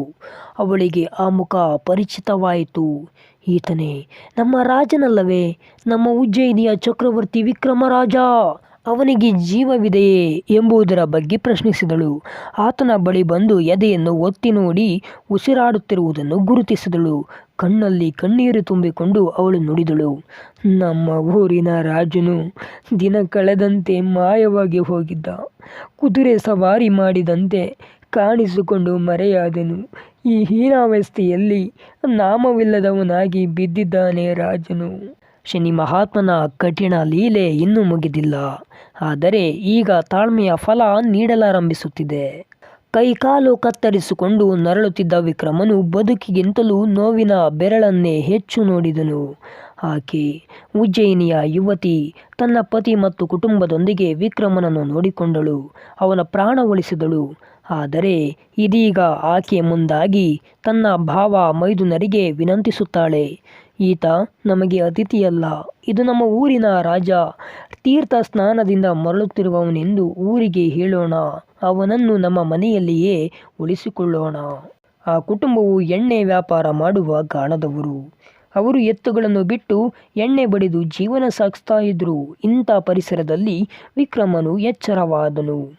S1: ಅವಳಿಗೆ ಆ ಮುಖ ಪರಿಚಿತವಾಯಿತು. ಈತನೇ, ನಮ್ಮ ರಾಜನಲ್ಲವೇ? ನಮ್ಮ ಉಜ್ಜಯಿನಿಯ ಚಕ್ರವರ್ತಿ ವಿಕ್ರಮರಾಜ! ಅವನಿಗೆ ಜೀವವಿದೆಯೇ ಎಂಬುದರ ಬಗ್ಗೆ ಪ್ರಶ್ನಿಸಿದಳು. ಆತನ ಬಳಿ ಬಂದು ಎದೆಯನ್ನು ಒತ್ತಿ ನೋಡಿ ಉಸಿರಾಡುತ್ತಿರುವುದನ್ನು ಗುರುತಿಸಿದಳು. ಕಣ್ಣಲ್ಲಿ ಕಣ್ಣೀರು ತುಂಬಿಕೊಂಡು ಅವಳು ನುಡಿದಳು. ನಮ್ಮ ಊರಿನ ರಾಜನು ದಿನ ಕಳೆದಂತೆ ಮಾಯವಾಗಿ ಹೋಗಿದ್ದ. ಕುದುರೆ ಸವಾರಿ ಮಾಡಿದಂತೆ ಕಾಣಿಸಿಕೊಂಡು ಮರೆಯಾದನು. ಈ ಹೀನಾವಸ್ಥೆಯಲ್ಲಿ ನಾಮವಿಲ್ಲದವನಾಗಿ ಬಿದ್ದಿದ್ದಾನೆ ರಾಜನು. ಶನಿ ಮಹಾತ್ಮನ ಕಠಿಣ ಲೀಲೆ ಇನ್ನೂ ಮುಗಿದಿಲ್ಲ. ಆದರೆ ಈಗ ತಾಳ್ಮೆಯ ಫಲ ನೀಡಲಾರಂಭಿಸುತ್ತಿದೆ. ಕೈಕಾಲು ಕತ್ತರಿಸಿಕೊಂಡು ನರಳುತ್ತಿದ್ದ ವಿಕ್ರಮನು ಬದುಕಿಗಿಂತಲೂ ನೋವಿನ ಬೆರಳನ್ನೇ ಹೆಚ್ಚು ನೋಡಿದನು. ಆಕೆ, ಉಜ್ಜಯಿನಿಯ ಯುವತಿ, ತನ್ನ ಪತಿ ಮತ್ತು ಕುಟುಂಬದೊಂದಿಗೆ ವಿಕ್ರಮನನ್ನು ನೋಡಿಕೊಂಡಳು. ಅವನ ಪ್ರಾಣ ಉಳಿಸಿದಳು. ಆದರೆ ಇದೀಗ ಆಕೆ ಮುಂದಾಗಿ ತನ್ನ ಭಾವ ಮೈದುನರಿಗೆ ವಿನಂತಿಸುತ್ತಾಳೆ. ಈತ ನಮಗೆ ಅತಿಥಿಯಲ್ಲ. ಇದು ನಮ್ಮ ಊರಿನ ರಾಜ. ತೀರ್ಥ ಸ್ನಾನದಿಂದ ಮರಳುತ್ತಿರುವವನೆಂದು ಊರಿಗೆ ಹೇಳೋಣ. ಅವನನ್ನು ನಮ್ಮ ಮನೆಯಲ್ಲಿಯೇ ಉಳಿಸಿಕೊಳ್ಳೋಣ. ಆ ಕುಟುಂಬವು ಎಣ್ಣೆ ವ್ಯಾಪಾರ ಮಾಡುವ ಗಾಣದವರು. ಅವರು ಎತ್ತುಗಳನ್ನು ಬಿಟ್ಟು ಎಣ್ಣೆ ಬಡಿದು ಜೀವನ ಸಾಗಿಸ್ತಾ ಇದ್ರು ಇಂಥ ಪರಿಸರದಲ್ಲಿ ವಿಕ್ರಮನು ಎಚ್ಚರವಾದನು.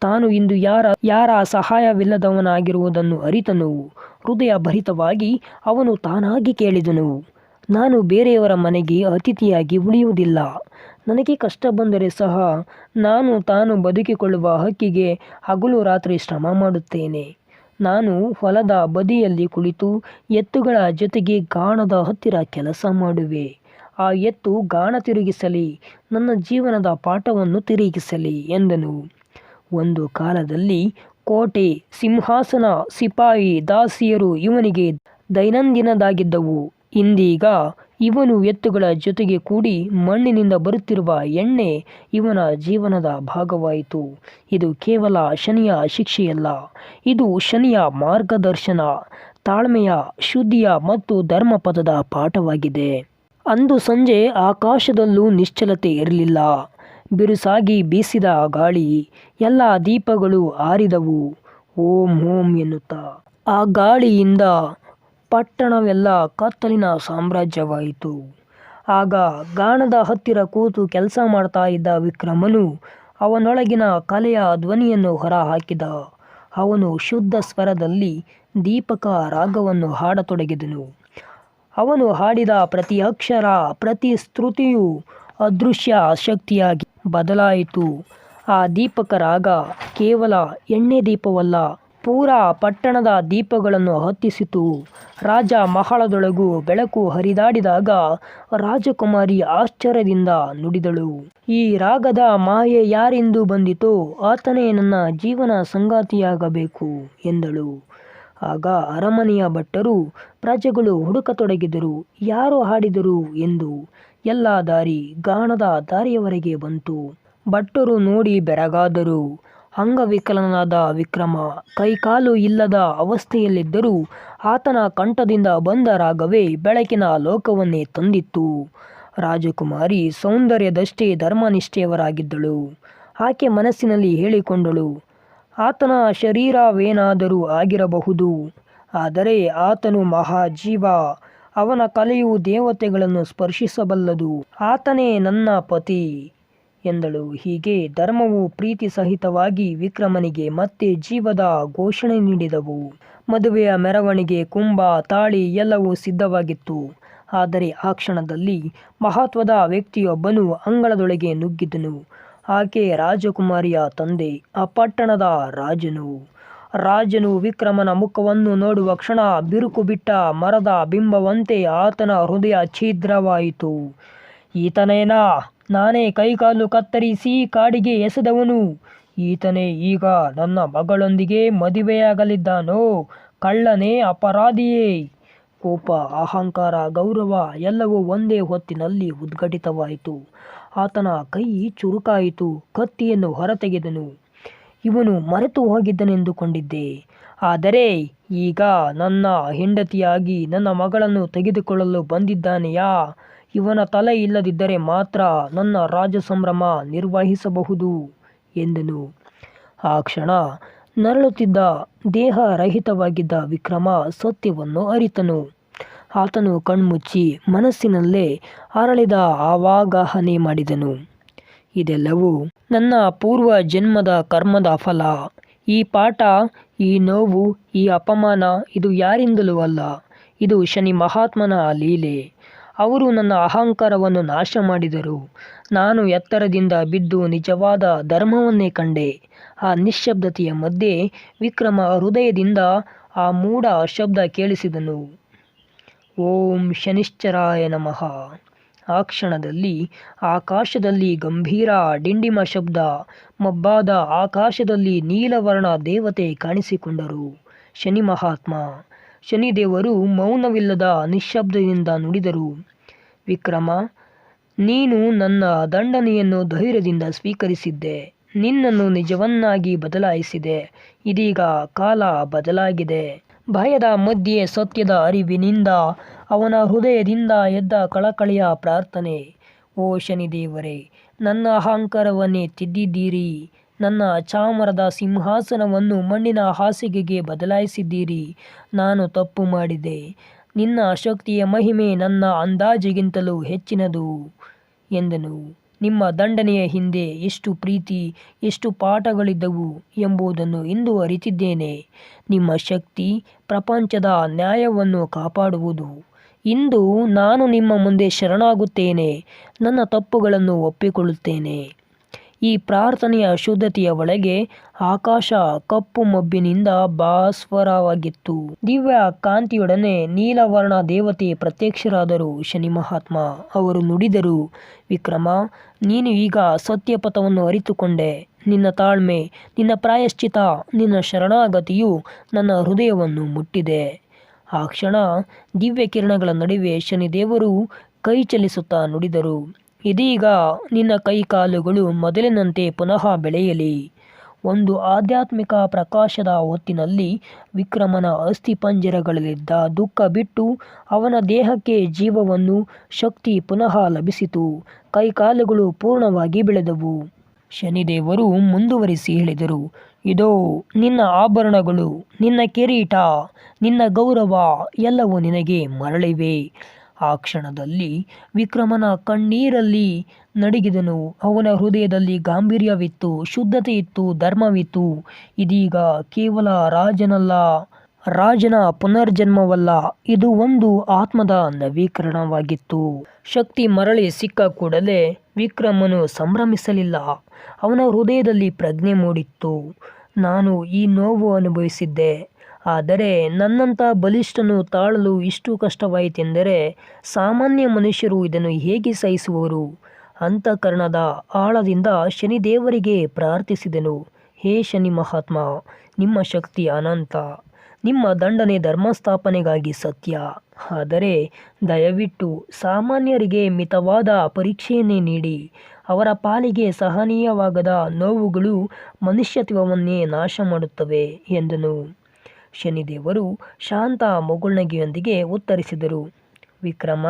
S1: ತಾನು ಇಂದು ಯಾರ ಯಾರ ಸಹಾಯವಿಲ್ಲದವನಾಗಿರುವುದನ್ನು ಅರಿತನು. ಹೃದಯ ಭರಿತವಾಗಿ ಅವನು ತಾನಾಗಿ ಕೇಳಿದನು. ನಾನು ಬೇರೆಯವರ ಮನೆಗೆ ಅತಿಥಿಯಾಗಿ ಉಳಿಯುವುದಿಲ್ಲ. ನನಗೆ ಕಷ್ಟ ಬಂದರೆ ಸಹ ನಾನು ತಾನು ಬದುಕಿಕೊಳ್ಳುವ ಹಕ್ಕಿಗೆ ಹಗಲು ರಾತ್ರಿ ಶ್ರಮ ಮಾಡುತ್ತೇನೆ. ನಾನು ಹೊಲದ ಬದಿಯಲ್ಲಿ ಕುಳಿತು ಎತ್ತುಗಳ ಜೊತೆಗೆ ಗಾಣದ ಹತ್ತಿರ ಕೆಲಸ ಮಾಡುವೆ. ಆ ಎತ್ತು ಗಾಣ ತಿರುಗಿಸಲಿ, ನನ್ನ ಜೀವನದ ಪಾಠವನ್ನು ತಿರುಗಿಸಲಿ ಎಂದನು. ಒಂದು ಕಾಲದಲ್ಲಿ ಕೋಟೆ, ಸಿಂಹಾಸನ, ಸಿಪಾಯಿ, ದಾಸಿಯರು ಇವನಿಗೆ ದೈನಂದಿನದಾಗಿದ್ದವು. ಇಂದೀಗ ಇವನು ಎತ್ತುಗಳ ಜೊತೆಗೆ ಕೂಡಿ ಮಣ್ಣಿನಿಂದ ಬರುತ್ತಿರುವ ಎಣ್ಣೆ ಇವನ ಜೀವನದ ಭಾಗವಾಯಿತು. ಇದು ಕೇವಲ ಶನಿಯ ಶಿಕ್ಷೆಯಲ್ಲ, ಇದು ಶನಿಯ ಮಾರ್ಗದರ್ಶನ, ತಾಳ್ಮೆಯ, ಶುದ್ಧಿಯ ಮತ್ತು ಧರ್ಮಪದದ ಪಾಠವಾಗಿದೆ. ಅಂದು ಸಂಜೆ ಆಕಾಶದಲ್ಲೂ ನಿಶ್ಚಲತೆ ಇರಲಿಲ್ಲ. ಬಿರುಸಾಗಿ ಬೀಸಿದ ಗಾಳಿ, ಎಲ್ಲ ದೀಪಗಳು ಆರಿದವು. ಓಂ ಓಂ ಎನ್ನುತ್ತಾ. ಆ ಗಾಳಿಯಿಂದ ಪಟ್ಟಣವೆಲ್ಲ ಕತ್ತಲಿನ ಸಾಮ್ರಾಜ್ಯವಾಯಿತು. ಆಗ ಗಾಣದ ಹತ್ತಿರ ಕೂತು ಕೆಲಸ ಮಾಡ್ತಾ ಇದ್ದ ವಿಕ್ರಮನು ಅವನೊಳಗಿನ ಕಲೆಯ ಧ್ವನಿಯನ್ನು ಹೊರಹಾಕಿದ. ಅವನು ಶುದ್ಧ ಸ್ವರದಲ್ಲಿ ದೀಪಕ ರಾಗವನ್ನು ಹಾಡತೊಡಗಿದನು. ಅವನು ಹಾಡಿದ ಪ್ರತಿ ಅಕ್ಷರ, ಪ್ರತಿ ಸ್ತುತಿಯು ಅದೃಶ್ಯ ಶಕ್ತಿಯಾಗಿ ಬದಲಾಯಿತು. ಆ ದೀಪಕ ರಾಗ ಕೇವಲ ಎಣ್ಣೆ ದೀಪವಲ್ಲ ಪೂರ ಪಟ್ಟಣದ ದೀಪಗಳನ್ನು ಹತ್ತಿಸಿತು. ರಾಜ ಮಹಳದೊಳಗೂ ಬೆಳಕು ಹರಿದಾಡಿದಾಗ ರಾಜಕುಮಾರಿ ಆಶ್ಚರ್ಯದಿಂದ ನುಡಿದಳು. ಈ ರಾಗದ ಮಾಯೆ ಯಾರೆಂದು ಬಂದಿತೋ ಆತನೇ ನನ್ನ ಜೀವನ ಸಂಗಾತಿಯಾಗಬೇಕು ಎಂದಳು. ಆಗ ಅರಮನೆಯ ಭಟ್ಟರು ಪ್ರಜೆಗಳು ಹುಡುಕತೊಡಗಿದರು. ಯಾರು ಹಾಡಿದರು ಎಂದು ಎಲ್ಲ ದಾರಿ ಗಾಣದ ದಾರಿಯವರೆಗೆ ಬಂತು. ಭಟ್ಟರು ನೋಡಿ ಬೆರಗಾದರು. ಅಂಗವಿಕಲನಾದ ವಿಕ್ರಮ ಕೈಕಾಲು ಇಲ್ಲದ ಅವಸ್ಥೆಯಲ್ಲಿದ್ದರೂ ಆತನ ಕಂಠದಿಂದ ಬಂದ ರಾಗವೇ ಬೆಳಕಿನ ಲೋಕವನ್ನೇ ತಂದಿತ್ತು. ರಾಜಕುಮಾರಿ ಸೌಂದರ್ಯದಷ್ಟೇ ಧರ್ಮನಿಷ್ಠೆಯವರಾಗಿದ್ದಳು. ಆಕೆ ಮನಸ್ಸಿನಲ್ಲಿ ಹೇಳಿಕೊಂಡಳು, ಆತನ ಶರೀರವೇನಾದರೂ ಆಗಿರಬಹುದು, ಆದರೆ ಆತನು ಮಹಾಜೀವ. ಅವನ ಕಲೆಯು ದೇವತೆಗಳನ್ನು ಸ್ಪರ್ಶಿಸಬಲ್ಲದು. ಆತನೇ ನನ್ನ ಪತಿ. ಎಂದಳು. ಹೀಗೆ ಧರ್ಮವು ಪ್ರೀತಿ ಸಹಿತವಾಗಿ ವಿಕ್ರಮನಿಗೆ ಮತ್ತೆ ಜೀವದ ಘೋಷಣೆ ನೀಡಿದವು. ಮದುವೆಯ ಮೆರವಣಿಗೆ, ಕುಂಭ, ತಾಳಿ ಎಲ್ಲವೂ ಸಿದ್ಧವಾಗಿತ್ತು. ಆದರೆ ಆ ಕ್ಷಣದಲ್ಲಿ ಮಹತ್ವದ ವ್ಯಕ್ತಿಯೊಬ್ಬನು ಅಂಗಳದೊಳಗೆ ನುಗ್ಗಿದನು. ಆಕೆ ರಾಜಕುಮಾರಿಯ ತಂದೆ, ಆ ಪಟ್ಟಣದ ರಾಜನು. ರಾಜನು ವಿಕ್ರಮನ ಮುಖವನ್ನು ನೋಡುವ ಕ್ಷಣ ಬಿರುಕು ಬಿಟ್ಟ ಮರದ ಬಿಂಬವಂತೆ ಆತನ ಹೃದಯ ಛಿದ್ರವಾಯಿತು. ಈತನೇನಾ? ನಾನೇ ಕೈಕಾಲು ಕತ್ತರಿಸಿ ಕಾಡಿಗೆ ಎಸೆದವನು. ಈತನೇ ಈಗ ನನ್ನ ಮಗಳೊಂದಿಗೆ ಮದುವೆಯಾಗಲಿದ್ದಾನೋ? ಕಳ್ಳನೇ ಅಪರಾಧಿಯೇ. ಕೋಪ, ಅಹಂಕಾರ, ಗೌರವ ಎಲ್ಲವೂ ಒಂದೇ ಹೊತ್ತಿನಲ್ಲಿ ಉದ್ಘಟಿತವಾಯಿತು. ಆತನ ಕೈ ಚುರುಕಾಯಿತು, ಕತ್ತಿಯನ್ನು ಹೊರತೆಗೆದನು. ಇವನು ಮರೆತು ಹೋಗಿದ್ದನೆಂದುಕೊಂಡಿದ್ದೆ. ಆದರೆ ಈಗ ನನ್ನ ಹೆಂಡತಿಯಾಗಿ ನನ್ನ ಮಗಳನ್ನು ತೆಗೆದುಕೊಳ್ಳಲು ಬಂದಿದ್ದಾನೆಯಾ? ಇವನ ತಲೆ ಇಲ್ಲದಿದ್ದರೆ ಮಾತ್ರ ನನ್ನ ರಾಜ ಸಂಭ್ರಮ ನಿರ್ವಹಿಸಬಹುದು ಎಂದನು. ಆ ಕ್ಷಣ ನರಳುತ್ತಿದ್ದ ದೇಹ ರಹಿತವಾಗಿದ್ದ ವಿಕ್ರಮ ಸತ್ಯವನ್ನು ಅರಿತನು. ಆತನು ಕಣ್ಮುಚ್ಚಿ ಮನಸ್ಸಿನಲ್ಲೇ ಅರಳಿದ ಆವಾಗಹನೆ ಮಾಡಿದನು. ಇದೆಲ್ಲವೂ ನನ್ನ ಪೂರ್ವ ಜನ್ಮದ ಕರ್ಮದ ಫಲ. ಈ ಪಾಠ, ಈ ನೋವು, ಈ ಅಪಮಾನ ಇದು ಯಾರಿಂದಲೂ ಅಲ್ಲ. ಇದು ಶನಿ ಮಹಾತ್ಮನ ಲೀಲೆ. ಅವರು ನನ್ನ ಅಹಂಕಾರವನ್ನು ನಾಶ ಮಾಡಿದರು ನಾನು ಎತ್ತರದಿಂದ ಬಿದ್ದು ನಿಜವಾದ ಧರ್ಮವನ್ನೇ ಕಂಡೆ. ಆ ನಿಶ್ಶಬ್ದತೆಯ ಮಧ್ಯೆ ವಿಕ್ರಮ ಹೃದಯದಿಂದ ಆ ಮೂಢ ಶಬ್ದ ಕೇಳಿಸಿದನು. ಓಂ ಶನಿಶ್ಚರಾಯ ನಮಃ. ಆ ಕ್ಷಣದಲ್ಲಿ ಆಕಾಶದಲ್ಲಿ ಗಂಭೀರ ಡಿಂಡಿಮ ಶಬ್ದ, ಮಬ್ಬಾದ ಆಕಾಶದಲ್ಲಿ ನೀಲವರ್ಣ ದೇವತೆ ಕಾಣಿಸಿಕೊಂಡರು. ಶನಿ ಮಹಾತ್ಮ ಶನಿದೇವರು ಮೌನವಿಲ್ಲದ ನಿಶ್ಶಬ್ದದಿಂದ ನುಡಿದರು. ವಿಕ್ರಮ, ನೀನು ನನ್ನ ದಂಡನೆಯನ್ನು ಧೈರ್ಯದಿಂದ ಸ್ವೀಕರಿಸಿದ್ದೆ. ನಿನ್ನನ್ನು ನಿಜವನ್ನಾಗಿ ಬದಲಾಯಿಸಿದೆ. ಇದೀಗ ಕಾಲ ಬದಲಾಗಿದೆ. ಭಯದ ಮಧ್ಯೆ ಸತ್ಯದ ಅರಿವಿನಿಂದ, ಅವನ ಹೃದಯದಿಂದ ಎದ್ದ ಕಳಕಳಿಯ ಪ್ರಾರ್ಥನೆ, ಓ ಶನಿದೇವರೇ, ನನ್ನ ಅಹಂಕಾರವನ್ನೇ ತಿದ್ದಿದ್ದೀರಿ. ನನ್ನ ಚಾಮರದ ಸಿಂಹಾಸನವನ್ನು ಮಣ್ಣಿನ ಹಾಸಿಗೆಗೆ ಬದಲಾಯಿಸಿದ್ದೀರಿ. ನಾನು ತಪ್ಪು ಮಾಡಿದೆ. ನಿನ್ನ ಶಕ್ತಿಯ ಮಹಿಮೆ ನನ್ನ ಅಂದಾಜಿಗಿಂತಲೂ ಹೆಚ್ಚಿನದು ಎಂದನು. ನಿಮ್ಮ ದಂಡನೆಯ ಹಿಂದೆ ಎಷ್ಟು ಪ್ರೀತಿ, ಎಷ್ಟು ಪಾಠಗಳಿದ್ದವು ಎಂಬುದನ್ನು ಇಂದು ಅರಿತಿದ್ದೇನೆ. ನಿಮ್ಮ ಶಕ್ತಿ ಪ್ರಪಂಚದ ನ್ಯಾಯವನ್ನು ಕಾಪಾಡುವುದು. ಇಂದು ನಾನು ನಿಮ್ಮ ಮುಂದೆ ಶರಣಾಗುತ್ತೇನೆ. ನನ್ನ ತಪ್ಪುಗಳನ್ನು ಒಪ್ಪಿಕೊಳ್ಳುತ್ತೇನೆ. ಈ ಪ್ರಾರ್ಥನೆಯ ಶುದ್ಧತೆಯ ಒಳಗೆ ಆಕಾಶ ಕಪ್ಪು ಮಬ್ಬಿನಿಂದ ಭಾಸ್ವರವಾಗಿತ್ತು ದಿವ್ಯ ಕಾಂತಿಯೊಡನೆ ನೀಲವರ್ಣ ದೇವತೆ ಪ್ರತ್ಯಕ್ಷರಾದರು ಶನಿ ಮಹಾತ್ಮ. ಅವರು ನುಡಿದರು, ವಿಕ್ರಮ, ನೀನು ಈಗ ಸತ್ಯಪಥವನ್ನು ಅರಿತುಕೊಂಡೆ. ನಿನ್ನ ತಾಳ್ಮೆ, ನಿನ್ನ ಪ್ರಾಯಶ್ಚಿತ ನಿನ್ನ ಶರಣಾಗತಿಯು ನನ್ನ ಹೃದಯವನ್ನು ಮುಟ್ಟಿದೆ. ಆ ಕ್ಷಣ ದಿವ್ಯ ಕಿರಣಗಳ ನಡುವೆ ಶನಿದೇವರು ಕೈ ಚಲಿಸುತ್ತಾ ನುಡಿದರು. ಇದೀಗ ನಿನ್ನ ಕೈಕಾಲುಗಳು ಮೊದಲಿನಂತೆ ಪುನಃ ಬೆಳೆಯಲಿ. ಒಂದು ಆಧ್ಯಾತ್ಮಿಕ ಪ್ರಕಾಶದ ಹೊತ್ತಿನಲ್ಲಿ ವಿಕ್ರಮನ ಅಸ್ಥಿಪಂಜರಗಳಲ್ಲಿದ್ದ ದುಃಖ ಬಿಟ್ಟು ಅವನ ದೇಹಕ್ಕೆ ಜೀವವನ್ನು ಶಕ್ತಿ ಪುನಃ ಲಭಿಸಿತು. ಕೈಕಾಲುಗಳು ಪೂರ್ಣವಾಗಿ ಬೆಳೆದವು. ಶನಿದೇವರು ಮುಂದುವರಿಸಿ ಹೇಳಿದರು, ಇದೋ, ನಿನ್ನ ಆಭರಣಗಳು, ನಿನ್ನ ಕಿರೀಟ, ನಿನ್ನ ಗೌರವ ಎಲ್ಲವೂ ನಿನಗೆ ಮರಳಿವೆ. ಆ ಕ್ಷಣದಲ್ಲಿ ವಿಕ್ರಮನ ಕಣ್ಣೀರಲ್ಲಿ ನಡಗಿದನು. ಅವನ ಹೃದಯದಲ್ಲಿ ಗಾಂಭೀರ್ಯವಿತ್ತು ಶುದ್ಧತೆ ಇತ್ತು ಧರ್ಮವಿತ್ತು. ಇದೀಗ ಕೇವಲ ರಾಜನಲ್ಲ, ರಾಜನ ಪುನರ್ಜನ್ಮವಲ್ಲ, ಇದು ಒಂದು ಆತ್ಮದ ನವೀಕರಣವಾಗಿತ್ತು. ಶಕ್ತಿ ಮರಳಿ ಸಿಕ್ಕ ಕೂಡಲೇ ವಿಕ್ರಮನು ಸಂಭ್ರಮಿಸಲಿಲ್ಲ. ಅವನ ಹೃದಯದಲ್ಲಿ ಪ್ರಜ್ಞೆ ಮೂಡಿತ್ತು. ನಾನು ಈ ನೋವು ಅನುಭವಿಸಿದ್ದೆ. ಆದರೆ ನನ್ನಂಥ ಬಲಿಷ್ಠನು ತಾಳಲು ಇಷ್ಟು ಕಷ್ಟವಾಯಿತೆಂದರೆ ಸಾಮಾನ್ಯ ಮನುಷ್ಯರು ಇದನ್ನು ಹೇಗೆ ಸಹಿಸುವರು? ಅಂತಃಕರಣದ ಆಳದಿಂದ ಶನಿದೇವರಿಗೆ ಪ್ರಾರ್ಥಿಸಿದನು. ಹೇ ಶನಿ ಮಹಾತ್ಮ, ನಿಮ್ಮ ಶಕ್ತಿ ಅನಂತ. ನಿಮ್ಮ ದಂಡನೆ ಧರ್ಮಸ್ಥಾಪನೆಗಾಗಿ ಸತ್ಯ. ಆದರೆ ದಯವಿಟ್ಟು ಸಾಮಾನ್ಯರಿಗೆ ಮಿತವಾದ ಪರೀಕ್ಷೆಯನ್ನೇ ನೀಡಿ. ಅವರ ಪಾಲಿಗೆ ಸಹನೀಯವಾಗದ ನೋವುಗಳು ಮನುಷ್ಯತ್ವವನ್ನೇ ನಾಶ ಮಾಡುತ್ತವೆ ಎಂದನು. ಶನಿದೇವರು ಶಾಂತ ಮೊಗುಳ್ನಗೆಯೊಂದಿಗೆ ಉತ್ತರಿಸಿದರು. ವಿಕ್ರಮ,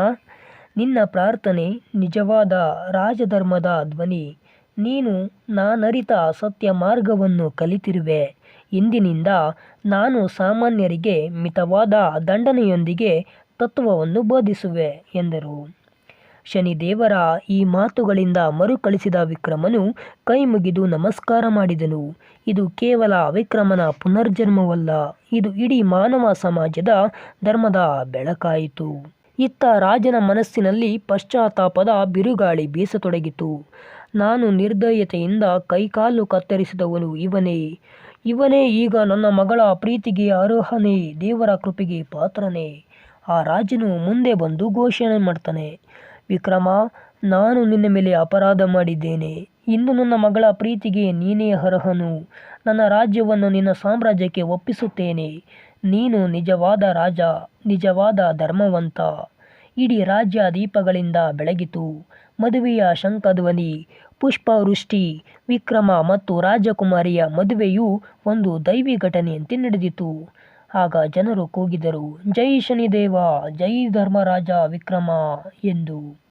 S1: ನಿನ್ನ ಪ್ರಾರ್ಥನೆ ನಿಜವಾದ ರಾಜಧರ್ಮದ ಧ್ವನಿ. ನೀನು ನಾನರಿತ ಸತ್ಯ ಮಾರ್ಗವನ್ನು ಕಲಿತಿರುವೆ. ಇಂದಿನಿಂದ ನಾನು ಸಾಮಾನ್ಯರಿಗೆ ಮಿತವಾದ ದಂಡನೆಯೊಂದಿಗೆ ತತ್ವವನ್ನು ಬೋಧಿಸುವೆ ಎಂದರು. ಶನಿದೇವರ ಈ ಮಾತುಗಳಿಂದ ಮರುಕಳಿಸಿದ ವಿಕ್ರಮನು ಕೈ ಮುಗಿದು ನಮಸ್ಕಾರ ಮಾಡಿದನು. ಇದು ಕೇವಲ ವಿಕ್ರಮನ ಪುನರ್ಜನ್ಮವಲ್ಲ, ಇದು ಇಡೀ ಮಾನವ ಸಮಾಜದ ಧರ್ಮದ ಬೆಳಕಾಯಿತು. ಇತ್ತ ರಾಜನ ಮನಸ್ಸಿನಲ್ಲಿ ಪಶ್ಚಾತ್ತಾಪದ ಬಿರುಗಾಳಿ ಬೀಸತೊಡಗಿತು. ನಾನು ನಿರ್ದಯತೆಯಿಂದ ಕೈಕಾಲು ಕತ್ತರಿಸಿದವನು ಇವನೇ. ಇವನೇ ಈಗ ನನ್ನ ಮಗಳ ಪ್ರೀತಿಗೆ ಅರ್ಹನೇ, ದೇವರ ಕೃಪೆಗೆ ಪಾತ್ರನೇ. ಆ ರಾಜನು ಮುಂದೆ ಬಂದು ಘೋಷಣೆ ಮಾಡ್ತಾನೆ ವಿಕ್ರಮ, ನಾನು ನಿನ್ನ ಮೇಲೆ ಅಪರಾಧ ಮಾಡಿದ್ದೇನೆ. ಇಂದು ನನ್ನ ಮಗಳ ಪ್ರೀತಿಗೆ ನೀನೇ ಅರ್ಹನು. ನನ್ನ ರಾಜ್ಯವನ್ನು ನಿನ್ನ ಸಾಮ್ರಾಜ್ಯಕ್ಕೆ ಒಪ್ಪಿಸುತ್ತೇನೆ. ನೀನು ನಿಜವಾದ ರಾಜ, ನಿಜವಾದ ಧರ್ಮವಂತ. ಇಡೀ ರಾಜ್ಯ ದೀಪಗಳಿಂದ ಬೆಳಗಿತು. ಮದುವೆಯ ಶಂಕಧ್ವನಿ, ಪುಷ್ಪವೃಷ್ಟಿ, ವಿಕ್ರಮ ಮತ್ತು ರಾಜಕುಮಾರಿಯ ಮದುವೆಯು ಒಂದು ದೈವಿ ಘಟನೆಯಂತೆ ನಡೆದಿತು. ಆಗ ಜನರು ಕೂಗಿದರು ಜೈ ಶನಿದೇವ ಜೈ ಧರ್ಮರಾಜ ವಿಕ್ರಮ ಎಂದು.